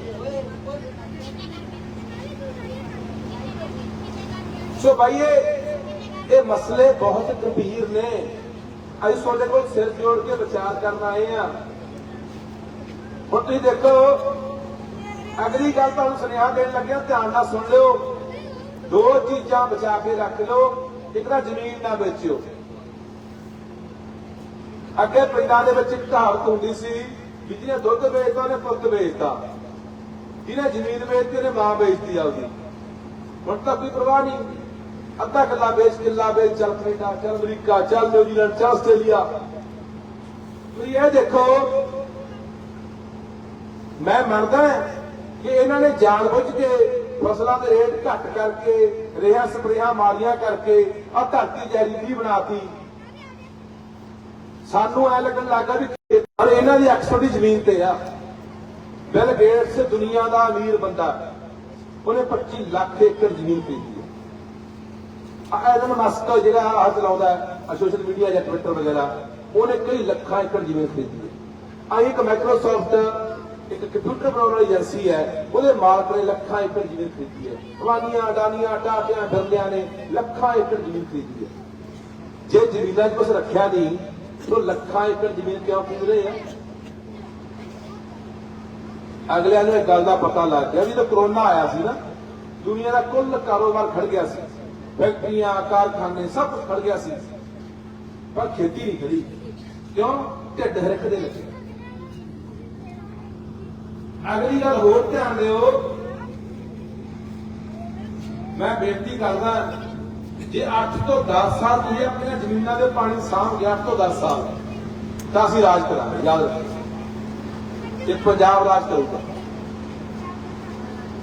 ਸੋ ਭਾਈਏ, ਇਹ ਮਸਲੇ ਬਹੁਤ ਗੰਭੀਰ ਨੇ। ਅਸੀਂ ਤੁਹਾਡੇ ਕੋਲ ਸਿਰ ਜੋੜ ਕੇ ਵਿਚਾਰ ਕਰਨ ਆਏ ਆ। ਹੁਣ ਤੁਸੀਂ ਦੇਖੋ, ਅਗਲੀ ਗੱਲ ਤੁਹਾਨੂੰ ਸੁਨੇਹਾ ਦੇਣ ਲੱਗਿਆ, ਧਿਆਨ ਨਾਲ ਸੁਣ ਲਿਓ। ਦੋ ਚੀਜ਼ਾਂ ਬਚਾ ਕੇ ਰੱਖ ਲਓ, ਇੱਕ ਤਾਂ ਜ਼ਮੀਨ ਨਾ ਵੇਚਿਓ। ਅੱਗੇ ਪਿੰਡਾਂ ਦੇ ਵਿੱਚ ਕਹਾਵਤ ਹੁੰਦੀ ਸੀ ਵੀ ਜਿਹਨੇ ਦੁੱਧ ਵੇਚਦਾ, ਉਹਨੇ ਪੁੱਤ ਵੇਚਦਾ। ਜਿਹਨੇ ਜ਼ਮੀਨ ਵੇਚਦੀ ਉਹਨੇ ਮਾਂ ਵੇਚਦੀ ਆਪਦੀ। ਹੁਣ ਤਾਂ ਕੋਈ ਪਰਵਾਹ ਨਹੀਂ ਅੱਧਾ ਕਿੱਲਾ ਵੇਚ ਕਿੱਲਾ ਵੇਚ, ਚੱਲ ਕੈਨੇਡਾ, ਚੱਲ ਅਮਰੀਕਾ, ਚੱਲ ਨਿਊਜ਼ੀਲੈਂਡ ਚੱਲ ਆਸਟ੍ਰੇਲੀਆ। ਤੁਸੀਂ ਇਹ ਦੇਖੋ, ਮੈਂ ਮੰਨਦਾ ਕਿ ਇਹਨਾਂ ਨੇ ਜਾਣਬੁੱਝ ਕੇ ਫਸਲਾਂ ਦੇ ਰੇਟ ਘੱਟ ਕਰਕੇ, ਰੇਹਾਂ ਸਪਰੇਹਾਂ ਮਾਰੀਆਂ ਕਰਕੇ ਆ ਧਰਤੀ ਜ਼ਹਿਰੀਲੀ ਬਣਾਤੀ। ਸਾਨੂੰ ਐ ਲੱਗਣ ਲੱਗਾ ਵੀ ਪਰ ਇਹਨਾਂ ਦੀ ਐਕਸਪਰਟੀ ਜ਼ਮੀਨ ਤੇ ਆ। ਬਿਲ ਗੇਟਸ ਦੁਨੀਆ ਦਾ ਅਮੀਰ ਬੰਦਾ। ਉਹਨੇ 25 ਲੱਖ ਏਕੜ ਜ਼ਮੀਨ ਖਰੀਦੀ ਹੈ। ਆ ਐਲਨ ਮਸਕ ਜਿਹੜਾ ਆ ਚਲਾਉਂਦਾ ਹੈ ਸੋਸ਼ਲ ਮੀਡੀਆ ਜਾਂ ਟਵਿੱਟਰ ਵਗੈਰਾ, ਉਹਨੇ ਕਈ ਲੱਖਾਂ ਏਕੜ ਜ਼ਮੀਨ ਖਰੀਦੀ ਹੈ। ਆ ਇੱਕ ਮਾਈਕਰੋਸਾਫਟ ਇੱਕ ਕੰਪਿਊਟਰ ਬਣਾਉਣ ਵਾਲੀ ਏਜੰਸੀ ਹੈ, ਉਹਦੇ ਮਾਲਕ ਨੇ ਲੱਖਾਂ ਏਕੜ ਜ਼ਮੀਨ ਖਰੀਦੀ ਹੈ। ਅਵਾਨੀਆਂ ਅਡਾਨੀਆਂ ਟਾਟਿਆਂ ਬਿਰਲਿਆਂ ਨੇ ਲੱਖਾਂ ਏਕੜ ਜ਼ਮੀਨ ਖਰੀਦੀ ਹੈ। ਜੇ ਜ਼ਮੀਨਾਂ 'ਚ ਕੁਛ ਰੱਖਿਆ ਨਹੀਂ, ਤਾਂ ਲੱਖਾਂ ਏਕੜ ਜ਼ਮੀਨ ਕਿਉਂ ਖਰੀਦ ਰਹੇ ਆ? ਅਗਲਿਆਂ ਨੂੰ ਇਹ ਗੱਲ ਦਾ ਪਤਾ ਲੱਗ ਗਿਆ ਜਦੋਂ ਕਰੋਨਾ ਆਇਆ ਸੀ ਨਾ, ਦੁਨੀਆ ਦਾ ਕੁੱਲ ਕਾਰੋਬਾਰ ਖੜ ਗਿਆ ਸੀ। ਫੈਕਟਰੀਆਂ, ਕਾਰਖਾਨੇ, ਸਭ ਕੁਝ ਖੜ ਗਿਆ ਸੀ। ਪਰ ਖੇਤੀ ਨਹੀਂ ਖੜੀ ਕਿਉਂ? ਢਿੱਡ ਹਰਖ ਦੇ ਲੱਗੇ। ਅਗਲੀ ਗੱਲ ਹੋਰ ਧਿਆਨ ਦਿਓ। ਮੈਂ ਬੇਨਤੀ ਕਰਦਾ, ਜੇ 8 ਤੋਂ 10 ਸਾਲ ਤੁਸੀਂ ਆਪਣੀਆਂ ਜ਼ਮੀਨਾਂ ਦੇ ਪਾਣੀ ਸਾਂਭ ਗਿਆ 8 ਤੋਂ 10 ਸਾਲ, ਤਾਂ ਅਸੀਂ ਰਾਜ ਕਰਾਂਗੇ, ਯਾਦ ਰੱਖੋ। ਇਹ ਪੰਜਾਬ ਰਾਜ ਕਰੂਗਾ।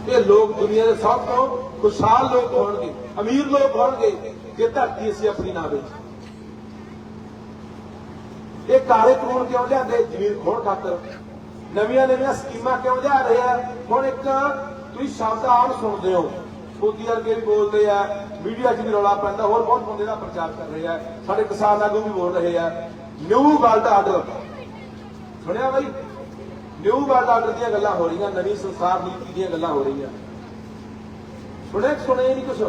ਇਹ ਲੋਕ ਦੁਨੀਆ ਦੇ ਸਭ ਤੋਂ ਖੁਸ਼ਹਾਲ ਲੋਕ ਹੋਣਗੇ, ਅਮੀਰ ਲੋਕ ਹੋਣਗੇ, ਜੇ ਧਰਤੀ ਅਸੀਂ ਆਪਣੀ ਨਾ ਵੇਚ ਇਹ ਕਾਲੇ ਕਾਨੂੰਨ ਕਿਉਂ ਲਿਆਂਦੇ? ਜ਼ਮੀਨ ਖੋਣ ਖਾਤਰ। ਨਵੀਆਂ ਨਵੀਆਂ ਸਕੀਮਾਂ ਕਿਉਂ ਲਿਆ ਰਹੇ ਆ? ਹੁਣ ਇੱਕ ਤੁਸੀਂ ਸ਼ਬਦ ਆਮ ਸੁਣਦੇ ਹੋ। ਮੋਦੀ ਵਰਗੇ ਵੀ ਬੋਲਦੇ ਆ, ਮੀਡੀਆ 'ਚ ਵੀ ਰੌਲਾ ਪੈਂਦਾ, ਹੋਰ ਬਹੁਤ ਬੰਦੇ ਦਾ ਪ੍ਰਚਾਰ ਕਰ ਰਹੇ ਆ। ਸਾਡੇ ਕਿਸਾਨ ਆਗੂ ਵੀ ਬੋਲ ਰਹੇ ਆ ਨਿਊ ਵਰਲਡ ਆਰਡਰ ਸੁਣਿਆ ਬਾਈ? ਨਿਊ ਵਰਲਡ ਆਰਡਰ ਦੀਆਂ ਗੱਲਾਂ ਹੋ ਰਹੀਆਂ, ਨਵੀਂ ਸੰਸਾਰ ਨੀਤੀ ਦੀਆਂ ਗੱਲਾਂ ਹੋ ਰਹੀਆਂ। ਸੁਣਿਆ ਕਿ ਸੁਣਿਆ ਨਹੀਂ ਕੁਛ?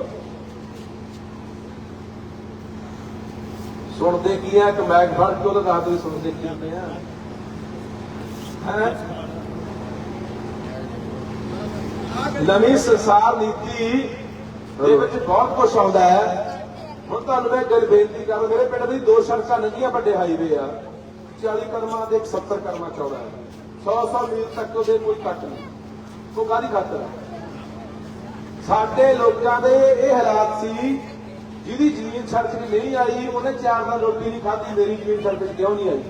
ਸੁਣਦੇ ਕੀ ਆ? ਕਿ ਮੈਗ ਫੜ ਕੇ ਉਹਦਾ ਰਾਤ ਵੀ ਸੁਣਦੇ ਕੀ ਆ? ਨਵੀਂ ਸੰਸਾਰ ਨੀਤੀ ਦੇ ਵਿੱਚ ਬਹੁਤ ਕੁਝ ਆਉਂਦਾ ਹੈ। ਹੁਣ ਤੁਹਾਨੂੰ ਮੈਂ ਗੱਲ ਬੇਨਤੀ ਕਰਾਂ ਮੇਰੇ ਪਿੰਡ ਦੀ ਦੋ ਸੜਕਾਂ ਨੰਗੀਆਂ ਵੱਡੇ ਹਾਈਵੇ ਆ। 40 ਕਰਮਾਂ ਦੇ ਇੱਕ 70 ਕਰਮਾਂ ਚੌੜਾ ਹੈ। 100 100 ਮੀਲ ਤੱਕ ਉਹਦੇ ਕੋਈ ਕੱਟ ਨਹੀਂ। ਉਹ ਕਾਹਦੀ ਖਾਤਰ ਸਾਡੇ ਲੋਕਾਂ ਦੇ ਇਹ ਹਾਲਾਤ ਸੀ ਜਿਹਦੀ ਜ਼ਮੀਨ ਸੜਕ ਨਹੀਂ ਆਈ ਉਹਨੇ ਚਾਰ ਦਿਨ ਰੋਟੀ ਨਹੀਂ ਖਾਧੀ ਮੇਰੀ ਜ਼ਮੀਨ ਸੜਕ ਕਿਉਂ ਨਹੀਂ ਆਈ?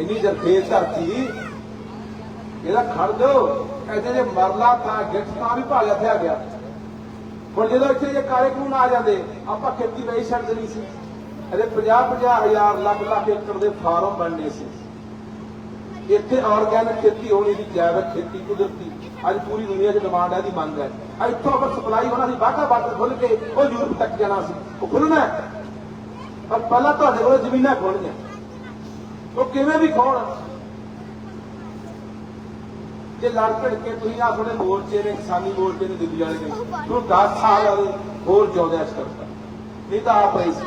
ਇੰਨੀ ਜਰਖੇਜ਼ ਧਰਤੀ, ਇਹਦਾ ਖੜ ਦਿਓ ਕਹਿੰਦੇ ਜੇ ਮਰਲਾ ਤਾਂ ਗਿੱਟ ਤਾਂ ਵੀ ਭਾਲਿਆ ਥਿਆ ਗਿਆ। ਹੁਣ ਜਦੋਂ ਇੱਥੇ ਜੇ ਕਾਲੇ ਕਾਨੂੰਨ ਆ ਜਾਂਦੇ, ਆਪਾਂ ਖੇਤੀ ਨਹੀਂ ਛੱਡ ਦੇਣੀ ਸੀ। ਇਹਦੇ 50 50 ਹਜ਼ਾਰ ਲੱਖ ਲੱਖ ਏਕੜ ਦੇ ਫਾਰਮ ਬਣਨੇ ਸੀ। ਇੱਥੇ ਆਰਗੈਨਿਕ ਖੇਤੀ ਹੋਣੀ ਦੀ ਜੈਵਿਕ ਖੇਤੀ, ਕੁਦਰਤੀ। ਅੱਜ ਪੂਰੀ ਦੁਨੀਆ 'ਚ ਡਿਮਾਂਡ ਹੈ ਦੀ ਮੰਗ ਹੈ। ਇੱਥੋਂ ਅਗਰ ਸਪਲਾਈ ਹੋਣਾ ਸੀ ਬਾਗਾ ਬਾਰਡਰ ਖੁੱਲ ਕੇ ਉਹ ਯੂਰਪ ਤੱਕ ਜਾਣਾ ਸੀ। ਉਹ ਖੁੱਲਣਾ ਪਰ ਪਹਿਲਾਂ ਤੁਹਾਡੇ ਕੋਲ ਜ਼ਮੀਨਾਂ ਖੋਲਣੀਆਂ ਉਹ ਕਿਵੇਂ ਵੀ ਖੋਣ ਜੇ ਲੜ ਭਿੜ ਕੇ ਤੁਸੀਂ ਆ ਥੋੜੇ ਮੋਰਚੇ ਨੇ, ਕਿਸਾਨੀ ਮੋਰਚੇ ਨੇ ਦਿੱਲੀ ਵਾਲੇ ਨੇ ਤੁਹਾਨੂੰ 10 ਸਾਲ ਵਾਲੇ ਹੋਰ ਜਿਉਂਦੇ ਇਸ ਕਰਤਾ। ਨਹੀਂ ਤਾਂ ਆਪ ਰਹੀ ਸੀ।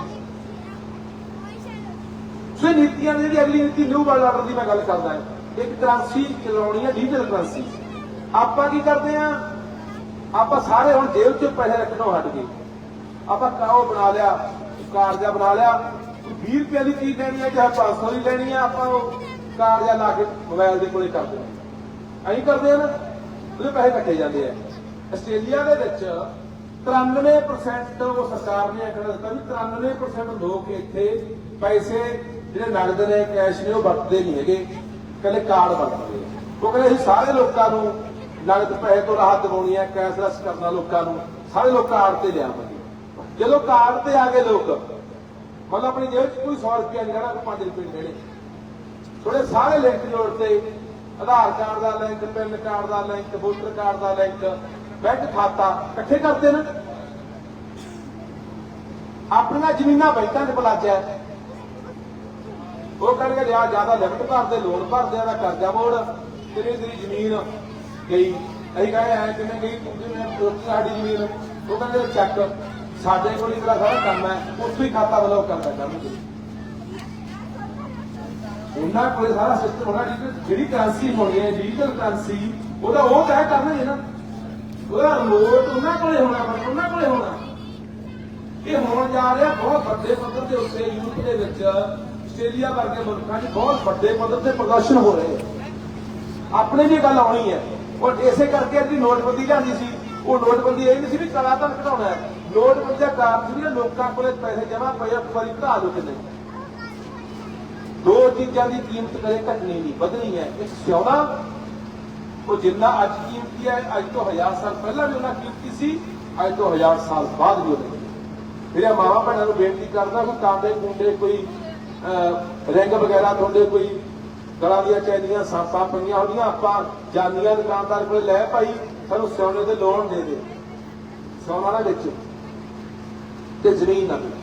ਸੋ ਨੀਤੀਆਂ ਦੀ ਜਿਹੜੀ ਅਗਲੀ ਨੀਤੀ ਨਿਊ ਵਰਲਡ ਆਰਡਰ ਦੀ ਮੈਂ ਗੱਲ ਕਰਦਾ ਹਾਂ। ਇੱਕ ਕਰੰਸੀ ਚਲਾਉਣੀ ਹੈ ਡਿਜੀਟਲ ਕਰੰਸੀ ਆਪਾਂ ਕੀ ਕਰਦੇ ਆ ਆਪਾਂ ਸਾਰੇ ਹੁਣ ਜੇਬ 'ਚ ਪੈਸੇ ਰੱਖਣੋਂ ਹਟ ਗਏ। ਆਪਾਂ ਕਾਓ ਬਣਾ ਲਿਆ ਕਾਰਜਾ ਬਣਾ ਲਿਆ। 20 ਰੁਪਏ ਦੀ ਚੀਜ਼ ਲੈਣੀ ਹੈ ਚਾਹੇ 500 ਦੀ ਲੈਣੀ ਹੈ ਆਪਾਂ ਉਹ ਕਾਰਜਾ ਲਾ ਕੇ ਮੋਬਾਈਲ ਦੇ ਕੋਲੇ ਕਰਦੇ ਹਾਂ। ਐਂ ਕਰਦੇ ਆ ਨਾ, ਉਹਦੇ ਪੈਸੇ ਕੱਟੇ ਜਾਂਦੇ ਆ। ਆਸਟ੍ਰੇਲੀਆ ਦੇ ਵਿੱਚ 93% ਉਹ ਸਰਕਾਰ ਨੇ ਆਂਕੜਾ ਦਿੱਤਾ ਵੀ 93% ਲੋਕ ਇੱਥੇ ਪੈਸੇ ਜਿਹੜੇ ਨਗਦ ਨੇ ਕੈਸ਼ ਨੇ, ਉਹ ਵਰਤਦੇ ਨਹੀਂ ਹੈਗੇ। ਕਹਿੰਦੇ ਕਾਰਡ ਵਰਤਦੇ ਆ। ਉਹ ਕਹਿੰਦੇ ਅਸੀਂ ਸਾਰੇ ਲੋਕਾਂ ਨੂੰ ਨਗਦ ਪੈਸੇ ਤੋਂ ਰਾਹਤ ਦਿਵਾਉਣੀ ਹੈ ਕੈਸ਼ਲੈਸ ਕਰਨਾ ਲੋਕਾਂ ਨੂੰ। ਸਾਰੇ ਲੋਕ ਕਾਰਡ ਤੇ ਲਿਆਵਾਂਗੇ ਜਦੋਂ ਕਾਰਡ ਤੇ ਆ ਗਏ ਲੋਕ ਮਤਲਬ ਆਪਣੀ ਜੇਬ 'ਚ ਕੋਈ 100 ਰੁਪਇਆ ਨਹੀਂ ਰਹਿਣਾ ਕੋਈ 5 ਰੁਪਏ ਨਹੀਂ ਥੋੜੇ ਸਾਰੇ ਲਿੰਕ ਜੋੜਤੇ ਆਧਾਰ ਕਾਰਡ ਦਾ ਲਿੰਕ ਪੈਨ ਕਾਰਡ ਦਾ ਲਿੰਕ ਵੋਟਰ ਕਾਰਡ ਦਾ ਲਿੰਕ ਬੈਂਕ ਖਾਤਾ ਇਕੱਠੇ ਕਰਦੇ ਨਾ। ਆਪਣੀਆਂ ਜ਼ਮੀਨਾਂ ਬੈਂਕਾਂ 'ਚ ਪਲਾਚਿਆ ਉਹ ਕਹਿੰਦੇ ਲਿਆ, ਜ਼ਿਆਦਾ ਲਿਮਟ ਭਰਦੇ ਲੋਨ ਭਰਦੇ ਦਾ ਕਰਜ਼ਾ ਮੋੜ। ਤੇਰੀ ਤੇਰੀ ਜ਼ਮੀਨ ਗਈ। ਅਸੀਂ ਕਹੇ ਐ ਕਿਵੇਂ ਗਈ? ਤੂੰ ਕਿਵੇਂ ਸਾਡੀ ਜ਼ਮੀਨ। ਉਹ ਕਹਿੰਦੇ, ਚੱਕ। ਸਾਡੇ ਕੋਲ ਜਿਹੜਾ ਸਾਰਾ ਕੰਮ ਹੈ, ਉੱਥੋਂ ਹੀ ਖਾਤਾ ਬਲੌਕ ਕਰਦਾ ਕਰਨਗੇ। ਉਹਨਾਂ ਕੋਲੇ ਸਾਰਾ ਸਿਸਟਮ ਹੋਣਾ ਜਿਹੜੀ ਕਰੰਸੀ ਹੋਣੀ ਹੈ ਡਿਜੀਟਲ ਕਰੰਸੀ ਉਹਦਾ ਉਹ ਤੈਅ ਕਰਨਗੇ ਨਾ। ਉਹਦਾ ਨੋਟ ਉਹਨਾਂ ਕੋਲੇ ਹੋਣਾ, ਪਰ ਉਹਨਾਂ ਕੋਲੇ ਹੋਣਾ। ਇਹ ਹੋਣ ਜਾ ਰਿਹਾ ਬਹੁਤ ਵੱਡੇ ਪੱਧਰ ਦੇ ਉੱਤੇ ਯੂਰਪ ਦੇ ਵਿੱਚ, ਆਸਟ੍ਰੇਲੀਆ ਵਰਗੇ ਮੁਲਕਾਂ 'ਚ ਬਹੁਤ ਵੱਡੇ ਪੱਧਰ ਤੇ ਪ੍ਰਦਰਸ਼ਨ ਹੋ ਰਹੇ ਆਪਣੇ ਵੀ ਗੱਲ ਆਉਣੀ ਹੈ। ਔਰ ਇਸੇ ਕਰਕੇ ਜਿਹੜੀ ਨੋਟਬੰਦੀ ਲਿਆਂਦੀ ਸੀ। ਉਹ ਨੋਟਬੰਦੀ ਇਹ ਨਹੀਂ ਸੀ ਵੀ ਕਲਾ ਤਾਂ ਘਟਾਉਣਾ ਹੈ। ਨੋਟਬੰਦੀ ਦਾ ਕਾਰਨ ਸੀ ਲੋਕਾਂ ਕੋਲੇ ਪੈਸੇ ਜਮਾ ਪਏ ਆ, ਵਾਰੀ ਘਟਾ ਲਓ ਕਿਤੇ। ਦੋ ਚੀਜ਼ਾਂ ਦੀ ਕੀਮਤ ਕਦੇ ਘਟਣੀ ਨਹੀਂ ਵਧਣੀ ਹੈ। ਇੱਕ ਸਿਉਣਾ ਉਹ ਜਿੰਨਾ ਅੱਜ ਕੀਮਤੀ ਹੈ ਅੱਜ ਤੋਂ ਹਜ਼ਾਰ ਸਾਲ ਪਹਿਲਾਂ ਵੀ ਉਹਨਾਂ ਕੀਮਤੀ ਸੀ ਅੱਜ ਤੋਂ ਹਜ਼ਾਰ ਸਾਲ ਬਾਅਦ ਵੀ ਉਹਨੇ ਮੇਰੇ ਮਾਵਾ ਭੈਣਾਂ ਨੂੰ ਬੇਨਤੀ ਕਰਦਾ ਕੋਈ ਕਾਂਡੇ ਕੁੰਡੇ ਕੋਈ ਰਿੰਗ ਵਗੈਰਾ ਤੁਹਾਡੇ ਕੋਈ ਗਲਾਂ ਦੀਆਂ ਚੈਨੀਆਂ ਸਾਂਪਾਂ ਪਈਆਂ ਹੁੰਦੀਆਂ ਆਪਾਂ ਜਾਨੀਆਂ ਦੁਕਾਨਦਾਰ ਕੋਲ ਲੈ ਭਾਈ ਸਾਨੂੰ ਸੋਨੇ ਦੇ ਲੋਨ ਦੇ ਦੇ। ਸੋਨਾ ਨਾ ਵਿੱਚ। ਤੇ ਜ਼ਮੀਨ ਨਾ ਦੇ